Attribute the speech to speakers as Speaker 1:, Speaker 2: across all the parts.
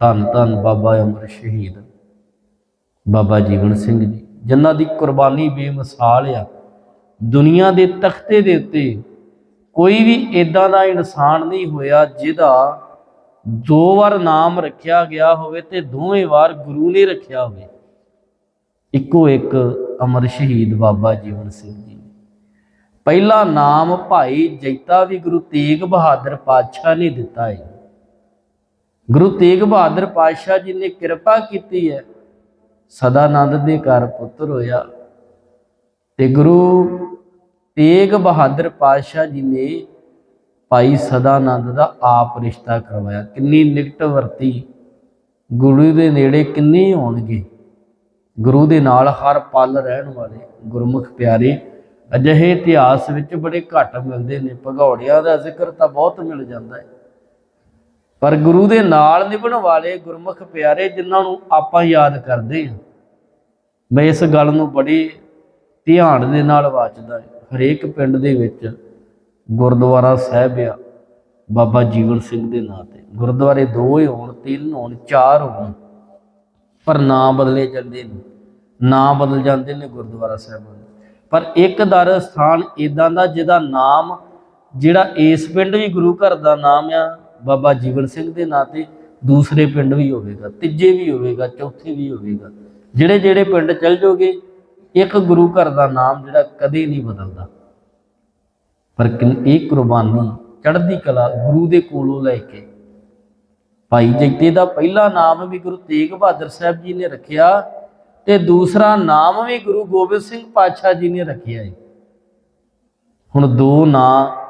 Speaker 1: ਧੰਨ ਧੰਨ ਬਾਬਾ ਅਮਰ ਸ਼ਹੀਦ। ਬਾਬਾ ਜੀਵਨ ਸਿੰਘ ਜੀ, ਜਿਨ੍ਹਾਂ ਦੀ ਕੁਰਬਾਨੀ ਬੇਮਿਸਾਲ ਆ। ਦੁਨੀਆ ਦੇ ਤਖਤੇ ਦੇ ਉੱਤੇ ਕੋਈ ਵੀ ਇਦਾਂ ਦਾ ਇਨਸਾਨ ਨਹੀਂ ਹੋਇਆ ਜਿਹਦਾ ਦੋ ਵਾਰ ਨਾਮ ਰੱਖਿਆ ਗਿਆ ਹੋਵੇ ਤੇ ਦੋਵੇਂ ਵਾਰ ਗੁਰੂ ਨੇ ਰੱਖਿਆ ਹੋਵੇ। ਇੱਕੋ ਇੱਕ ਅਮਰ ਸ਼ਹੀਦ ਬਾਬਾ ਜੀਵਨ ਸਿੰਘ ਜੀ। ਪਹਿਲਾ ਨਾਮ ਭਾਈ ਜੈਤਾ ਵੀ ਗੁਰੂ ਤੇਗ ਬਹਾਦਰ ਪਾਤਸ਼ਾਹ ਨੇ ਦਿੱਤਾ ਹੈ ਗੁਰੂ ਤੇਗ ਬਹਾਦਰ ਪਾਤਸ਼ਾਹ ਜੀ ਨੇ ਕਿਰਪਾ ਕੀਤੀ ਹੈ। ਸਦਾਨੰਦ ਦੇ ਘਰ ਪੁੱਤਰ ਹੋਇਆ। ਤੇ ਗੁਰੂ ਤੇਗ ਬਹਾਦਰ ਪਾਤਸ਼ਾਹ ਜੀ ਨੇ ਭਾਈ ਸਦਾਨੰਦ ਦਾ ਆਪ ਰਿਸ਼ਤਾ ਕਰਵਾਇਆ। ਕਿੰਨੀ ਨਿਕਟ ਵਰਤੀ। ਗੁਰੂ ਦੇ ਨੇੜੇ ਕਿੰਨੇ ਹੋਣਗੇ। ਗੁਰੂ ਦੇ ਨਾਲ ਹਰ ਪਲ ਰਹਿਣ ਵਾਲੇ ਗੁਰਮੁਖ ਪਿਆਰੇ, ਅਜਿਹੇ ਇਤਿਹਾਸ ਵਿੱਚ ਬੜੇ ਘੱਟ ਮਿਲਦੇ ਨੇ। ਭਗੌੜਿਆਂ ਦਾ ਜ਼ਿਕਰ ਤਾਂ ਬਹੁਤ ਮਿਲ ਜਾਂਦਾ ਹੈ। ਪਰ ਗੁਰੂ ਦੇ ਨਾਲ ਨਿਭਣ ਵਾਲੇ ਗੁਰਮੁਖ ਪਿਆਰੇ ਜਿਨ੍ਹਾਂ ਨੂੰ ਆਪਾਂ ਯਾਦ ਕਰਦੇ ਹਾਂ, ਮੈਂ ਇਸ ਗੱਲ ਨੂੰ ਬੜੀ ਧਿਆਨ ਦੇ ਨਾਲ ਵਾਚਦਾ ਹਰੇਕ ਪਿੰਡ ਦੇ ਵਿੱਚ ਗੁਰਦੁਆਰਾ ਸਾਹਿਬ ਆ, ਬਾਬਾ ਜੀਵਨ ਸਿੰਘ ਦੇ ਨਾਂ ਤੇ। ਗੁਰਦੁਆਰੇ ਦੋ ਹੀ ਹੋਣ, ਤਿੰਨ ਹੋਣ, ਚਾਰ ਹੋਣ, ਪਰ ਨਾਂ ਬਦਲੇ ਜਾਂਦੇ ਨੇ। ਨਾਂ ਬਦਲ ਜਾਂਦੇ ਨੇ ਗੁਰਦੁਆਰਾ ਸਾਹਿਬ ਪਰ ਇੱਕ ਦਰ ਸਥਾਨ ਇਦਾਂ ਦਾ ਜਿਹਦਾ ਨਾਮ, ਜਿਹੜਾ ਇਸ ਪਿੰਡ ਵੀ ਗੁਰੂ ਘਰ ਦਾ ਨਾਮ ਆ ਬਾਬਾ ਜੀਵਨ ਸਿੰਘ ਦੇ ਨਾਂ ਤੇ ਦੂਸਰੇ ਪਿੰਡ ਵੀ ਹੋਵੇਗਾ, ਤੀਜੇ ਵੀ ਹੋਵੇਗਾ, ਚੌਥੇ ਵੀ ਹੋਵੇਗਾ। ਜਿਹੜੇ ਜਿਹੜੇ ਪਿੰਡ ਚੱਲ ਜਾਓਗੇ ਇੱਕ ਗੁਰੂ ਘਰ ਦਾ ਨਾਮ ਜਿਹੜਾ ਕਦੇ ਨਹੀਂ ਬਦਲਦਾ। ਪਰ ਇਹ ਕੁਰਬਾਨੀ ਚੜ੍ਹਦੀ ਕਲਾ ਗੁਰੂ ਦੇ ਕੋਲੋਂ ਲੈ ਕੇ, ਭਾਈ ਜਗਤੇ ਦਾ ਪਹਿਲਾ ਨਾਮ ਵੀ ਗੁਰੂ ਤੇਗ ਬਹਾਦਰ ਸਾਹਿਬ ਜੀ ਨੇ ਰੱਖਿਆ ਤੇ ਦੂਸਰਾ ਨਾਮ ਵੀ ਗੁਰੂ ਗੋਬਿੰਦ ਸਿੰਘ ਪਾਤਸ਼ਾਹ ਜੀ ਨੇ ਰੱਖਿਆ ਹੈ ਹੁਣ ਦੋ ਨਾਂ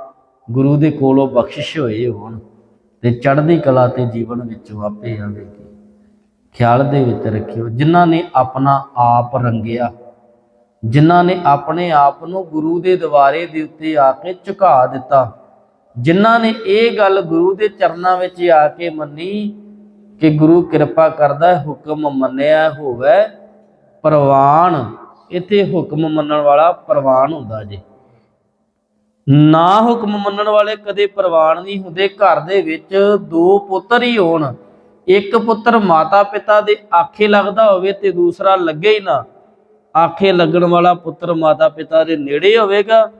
Speaker 1: ਗੁਰੂ ਦੇ ਕੋਲੋਂ ਬਖਸ਼ਿਸ਼ ਹੋਏ ਹੋਣ। ਤੇ ਚੜ੍ਹਦੀ ਕਲਾ ਤੇ ਜੀਵਨ ਵਿੱਚੋਂ ਆਪੇ ਆਵੇਗੀ। ਖਿਆਲ ਦੇ ਵਿੱਚ ਰੱਖਿਓ, ਜਿਨ੍ਹਾਂ ਨੇ ਆਪਣਾ ਆਪ ਰੰਗਿਆ, ਜਿਨ੍ਹਾਂ ਨੇ ਆਪਣੇ ਆਪ ਨੂੰ ਗੁਰੂ ਦੇ ਦਵਾਰੇ ਦੇ ਉੱਤੇ ਆ ਕੇ ਝੁਕਾ ਦਿੱਤਾ, ਜਿਨ੍ਹਾਂ ਨੇ ਇਹ ਗੱਲ ਗੁਰੂ ਦੇ ਚਰਨਾਂ ਵਿੱਚ ਆ ਕੇ ਮੰਨੀ ਕਿ ਗੁਰੂ ਕਿਰਪਾ ਕਰਦਾ, ਹੁਕਮ ਮੰਨਿਆ ਹੋਵੇ, ਪ੍ਰਵਾਨ, ਇੱਥੇ ਹੁਕਮ ਮੰਨਣ ਵਾਲਾ ਪ੍ਰਵਾਨ ਹੁੰਦਾ ਜੇ। ਨਾ ਹੁਕਮ ਮੰਨਣ ਵਾਲੇ ਕਦੇ ਪ੍ਰਵਾਨ ਨਹੀਂ ਹੁੰਦੇ। ਘਰ ਦੇ ਵਿੱਚ ਦੋ ਪੁੱਤਰ ਹੀ ਹੋਣ। ਇੱਕ ਪੁੱਤਰ ਮਾਤਾ ਪਿਤਾ ਦੇ ਆਖੇ ਲੱਗਦਾ ਹੋਵੇ ਤੇ ਦੂਸਰਾ ਲੱਗੇ ਹੀ ਨਾ। ਆਖੇ ਲੱਗਣ ਵਾਲਾ ਪੁੱਤਰ ਮਾਤਾ ਪਿਤਾ ਦੇ ਨੇੜੇ ਹੋਵੇਗਾ।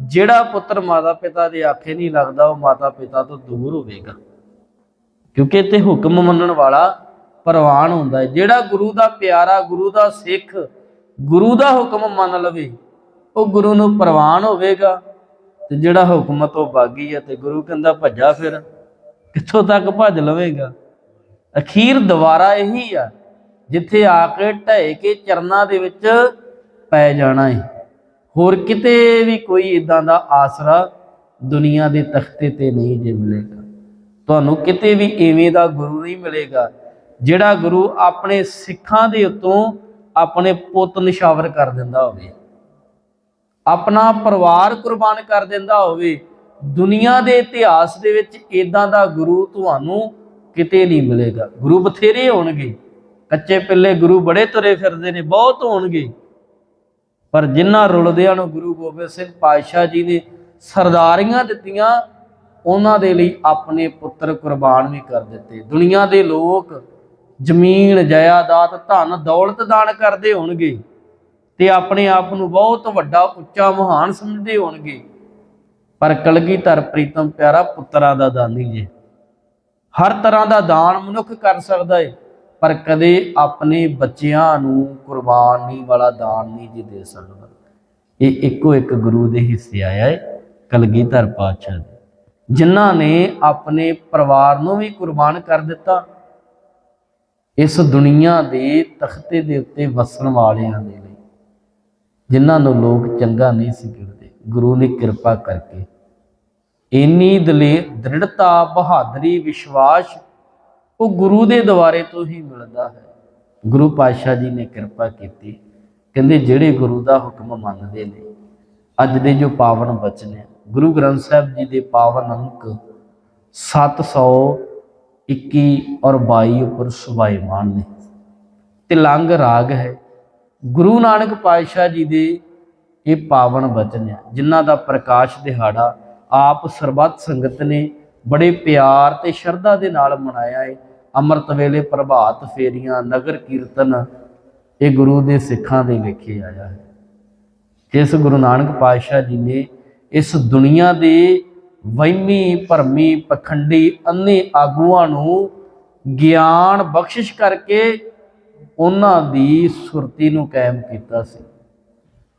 Speaker 1: ਜਿਹੜਾ ਪੁੱਤਰ ਮਾਤਾ ਪਿਤਾ ਦੇ ਆਖੇ ਨਹੀਂ ਲੱਗਦਾ, ਉਹ ਮਾਤਾ ਪਿਤਾ ਤੋਂ ਦੂਰ ਹੋਵੇਗਾ। ਕਿਉਂਕਿ ਇੱਥੇ ਹੁਕਮ ਮੰਨਣ ਵਾਲਾ ਪ੍ਰਵਾਨ ਹੁੰਦਾ ਹੈ। ਜਿਹੜਾ ਗੁਰੂ ਦਾ ਪਿਆਰਾ, ਗੁਰੂ ਦਾ ਸਿੱਖ, ਗੁਰੂ ਦਾ ਹੁਕਮ ਮੰਨ ਲਵੇ, ਉਹ ਗੁਰੂ ਨੂੰ ਪ੍ਰਵਾਨ ਹੋਵੇਗਾ। ਤੇ ਜਿਹੜਾ ਹੁਕਮ ਤੋਂ ਬਾਗੀ ਹੈ ਤੇ ਗੁਰੂ ਕਹਿੰਦਾ ਭੱਜਾ ਫਿਰ। ਕਿੱਥੋਂ ਤੱਕ ਭੱਜ ਲਵੇਗਾ? ਅਖੀਰ ਦੁਬਾਰਾ ਇਹੀ ਆ, ਜਿੱਥੇ ਆ ਕੇ ਢਹਿ ਕੇ ਚਰਨਾਂ ਦੇ ਵਿੱਚ ਪੈ ਜਾਣਾ ਹੈ ਹੋਰ ਕਿਤੇ ਵੀ ਕੋਈ ਇਦਾਂ ਦਾ ਆਸਰਾ ਦੁਨੀਆ ਦੇ ਤਖਤੇ ਤੇ ਨਹੀਂ ਜੇ ਮਿਲੇਗਾ। ਤੁਹਾਨੂੰ ਕਿਤੇ ਵੀ ਐਵੇਂ ਦਾ ਗੁਰੂ ਨਹੀਂ ਮਿਲੇਗਾ, ਜਿਹੜਾ ਗੁਰੂ ਆਪਣੇ ਸਿੱਖਾਂ ਦੇ ਉੱਤੋਂ ਆਪਣੇ ਪੁੱਤ ਨਿਸ਼ਾਵਰ ਕਰ ਦਿੰਦਾ ਹੋਵੇ। ਆਪਣਾ ਪਰਿਵਾਰ ਕੁਰਬਾਨ ਕਰ ਦਿੰਦਾ ਹੋਵੇ, ਦੁਨੀਆ ਦੇ ਇਤਿਹਾਸ ਦੇ ਵਿੱਚ ਇਦਾਂ ਦਾ ਗੁਰੂ ਤੁਹਾਨੂੰ ਕਿਤੇ ਨਹੀਂ ਮਿਲੇਗਾ। ਗੁਰੂ ਬਥੇਰੇ ਹੋਣਗੇ। ਕੱਚੇ ਪਿੱਲੇ ਗੁਰੂ ਬੜੇ ਤੁਰੇ ਫਿਰਦੇ ਨੇ, ਬਹੁਤ ਹੋਣਗੇ। ਪਰ ਜਿਨ੍ਹਾਂ ਰੁਲਦਿਆਂ ਨੂੰ ਗੁਰੂ ਗੋਬਿੰਦ ਸਿੰਘ ਪਾਤਸ਼ਾਹ ਜੀ ਨੇ ਸਰਦਾਰੀਆਂ ਦਿੱਤੀਆਂ, ਉਹਨਾਂ ਦੇ ਲਈ ਆਪਣੇ ਪੁੱਤਰ ਕੁਰਬਾਨ ਵੀ ਕਰ ਦਿੱਤੇ। ਦੁਨੀਆ ਦੇ ਲੋਕ ਜ਼ਮੀਨ, ਜਾਇਦਾਦ, ਧਨ, ਦੌਲਤ ਦਾਨ ਕਰਦੇ ਹੋਣਗੇ। ਤੇ ਆਪਣੇ ਆਪ ਨੂੰ ਬਹੁਤ ਵੱਡਾ, ਉੱਚਾ, ਮਹਾਨ ਸਮਝਦੇ ਹੋਣਗੇ। ਪਰ ਕਲਗੀਧਰ ਪ੍ਰੀਤਮ ਪਿਆਰਾ ਪੁੱਤਰਾਂ ਦਾ ਦਾਨੀ ਜੇ। ਹਰ ਤਰ੍ਹਾਂ ਦਾ ਦਾਨ ਮਨੁੱਖ ਕਰ ਸਕਦਾ ਹੈ ਪਰ ਕਦੇ ਆਪਣੇ ਬੱਚਿਆਂ ਨੂੰ ਕੁਰਬਾਨੀ ਵਾਲਾ ਦਾਨ ਨਹੀਂ ਜੀ ਦੇ ਸਕਦਾ। ਇਹ ਇੱਕੋ ਇੱਕ ਗੁਰੂ ਦੇ ਹਿੱਸੇ ਆਇਆ ਹੈ ਕਲਗੀਧਰ ਪਾਤਸ਼ਾਹ ਦੇ ਜਿਨ੍ਹਾਂ ਨੇ ਆਪਣੇ ਪਰਿਵਾਰ ਨੂੰ ਵੀ ਕੁਰਬਾਨ ਕਰ ਦਿੱਤਾ। ਇਸ ਦੁਨੀਆ ਦੇ ਤਖਤੇ ਦੇ ਉੱਤੇ ਵਸਣ ਵਾਲਿਆਂ ਦੇ ਜਿਨ੍ਹਾਂ ਨੂੰ ਲੋਕ ਚੰਗਾ ਨਹੀਂ ਸੀ ਗਿਣਦੇ। ਗੁਰੂ ਨੇ ਕਿਰਪਾ ਕਰਕੇ ਇੰਨੀ ਦਲੇਰ ਦ੍ਰਿੜਤਾ, ਬਹਾਦਰੀ, ਵਿਸ਼ਵਾਸ ਉਹ ਗੁਰੂ ਦੇ ਦੁਆਰੇ ਤੋਂ ਹੀ ਮਿਲਦਾ ਹੈ। ਗੁਰੂ ਪਾਤਸ਼ਾਹ ਜੀ ਨੇ ਕਿਰਪਾ ਕੀਤੀ। ਕਹਿੰਦੇ ਜਿਹੜੇ ਗੁਰੂ ਦਾ ਹੁਕਮ ਮੰਨਦੇ ਨੇ, ਅੱਜ ਦੇ ਜੋ ਪਾਵਨ ਬਚਨ ਹੈ, ਗੁਰੂ ਗ੍ਰੰਥ ਸਾਹਿਬ ਜੀ ਦੇ ਪਾਵਨ ਅੰਕ 721 ਔਰ 22 ਉੱਪਰ ਸੁਭਾਈਮਾਨ ਨੇ। ਤਿਲੰਗ ਰਾਗ ਹੈ ਗੁਰੂ ਨਾਨਕ ਪਾਤਸ਼ਾਹ ਜੀ ਦੇ ਇਹ ਪਾਵਨ ਬਚਨ ਹੈ ਜਿਨ੍ਹਾਂ ਦਾ ਪ੍ਰਕਾਸ਼ ਦਿਹਾੜਾ ਆਪ ਸਰਬੱਤ ਸੰਗਤ ਨੇ ਬੜੇ ਪਿਆਰ ਤੇ ਸ਼ਰਧਾ ਦੇ ਨਾਲ ਮਨਾਇਆ ਹੈ ਅੰਮ੍ਰਿਤ ਵੇਲੇ ਪ੍ਰਭਾਤ ਫੇਰੀਆਂ, ਨਗਰ ਕੀਰਤਨ ਇਹ ਗੁਰੂ ਦੇ ਸਿੱਖਾਂ ਦੇ ਲਿਖੇ ਆਇਆ ਹੈ। ਜਿਸ ਗੁਰੂ ਨਾਨਕ ਪਾਤਸ਼ਾਹ ਜੀ ਨੇ ਇਸ ਦੁਨੀਆ ਦੇ ਵਹਿਮੀ, ਭਰਮੀ, ਪਖੰਡੀ ਅੰਨੇ ਆਗੂਆਂ ਨੂੰ ਗਿਆਨ ਬਖਸ਼ਿਸ਼ ਕਰਕੇ ਉਹਨਾਂ ਦੀ ਸੁਰਤੀ ਨੂੰ ਕਾਇਮ ਕੀਤਾ ਸੀ।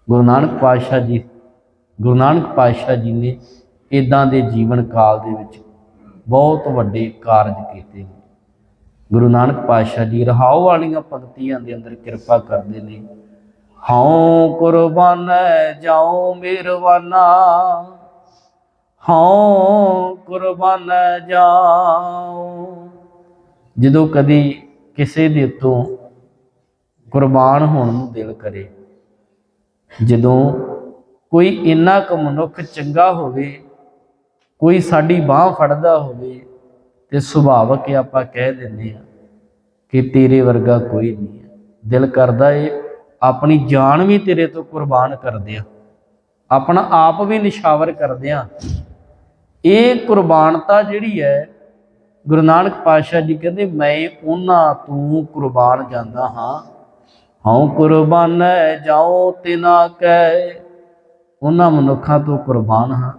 Speaker 1: ਗੁਰੂ ਨਾਨਕ ਪਾਤਸ਼ਾਹ ਜੀ, ਗੁਰੂ ਨਾਨਕ ਪਾਤਸ਼ਾਹ ਜੀ ਨੇ ਇਦਾਂ ਦੇ ਜੀਵਨ ਕਾਲ ਦੇ ਵਿੱਚ ਬਹੁਤ ਵੱਡੇ ਕਾਰਜ ਕੀਤੇ ਨੇ। ਗੁਰੂ ਨਾਨਕ ਪਾਤਸ਼ਾਹ ਜੀ ਰਹਾਉ ਵਾਲੀਆਂ ਪੰਕਤੀਆਂ ਦੇ ਅੰਦਰ ਕਿਰਪਾ ਕਰਦੇ ਨੇ। ਹਉ ਕੁਰਬਾਨ ਜਾਉ ਮਿਹਰਬਾਨਾ, ਹਉ ਕੁਰਬਾਨ ਜਾਉ। ਜਦੋਂ ਕਦੀ ਕਿਸੇ ਦੇ ਉੱਤੋਂ ਕੁਰਬਾਨ ਹੋਣ ਨੂੰ ਦਿਲ ਕਰੇ। ਜਦੋਂ ਕੋਈ ਇੰਨਾ ਕੁ ਮਨੁੱਖ ਚੰਗਾ ਹੋਵੇ, ਕੋਈ ਸਾਡੀ ਬਾਹ ਫੜਦਾ ਹੋਵੇ, ਤੇ ਸੁਭਾਵਕ ਆਪਾਂ ਕਹਿ ਦਿੰਦੇ ਆ ਕਿ ਤੇਰੇ ਵਰਗਾ ਕੋਈ ਨਹੀਂ ਹੈ। ਦਿਲ ਕਰਦਾ ਏ, ਆਪਣੀ ਜਾਨ ਵੀ ਤੇਰੇ ਤੋਂ ਕੁਰਬਾਨ ਕਰਦੇ ਦਿਆਂ ਆਪਣਾ ਆਪ ਵੀ ਨਿਸ਼ਾਵਰ ਕਰ ਦਿਆਂ ਇਹ ਕੁਰਬਾਨਤਾ ਜਿਹੜੀ ਹੈ, ਗੁਰੂ ਨਾਨਕ ਪਾਤਸ਼ਾਹ ਜੀ ਕਹਿੰਦੇ, ਮੈਂ ਉਹਨਾਂ ਤੋਂ ਕੁਰਬਾਨ ਜਾਂਦਾ ਹਾਂ ਹਉ ਕੁਰਬਾਨ ਜਾਉ ਤਿਨਾ ਕੈ। ਉਹਨਾਂ ਮਨੁੱਖਾਂ ਤੋਂ ਕੁਰਬਾਨ ਹਾਂ।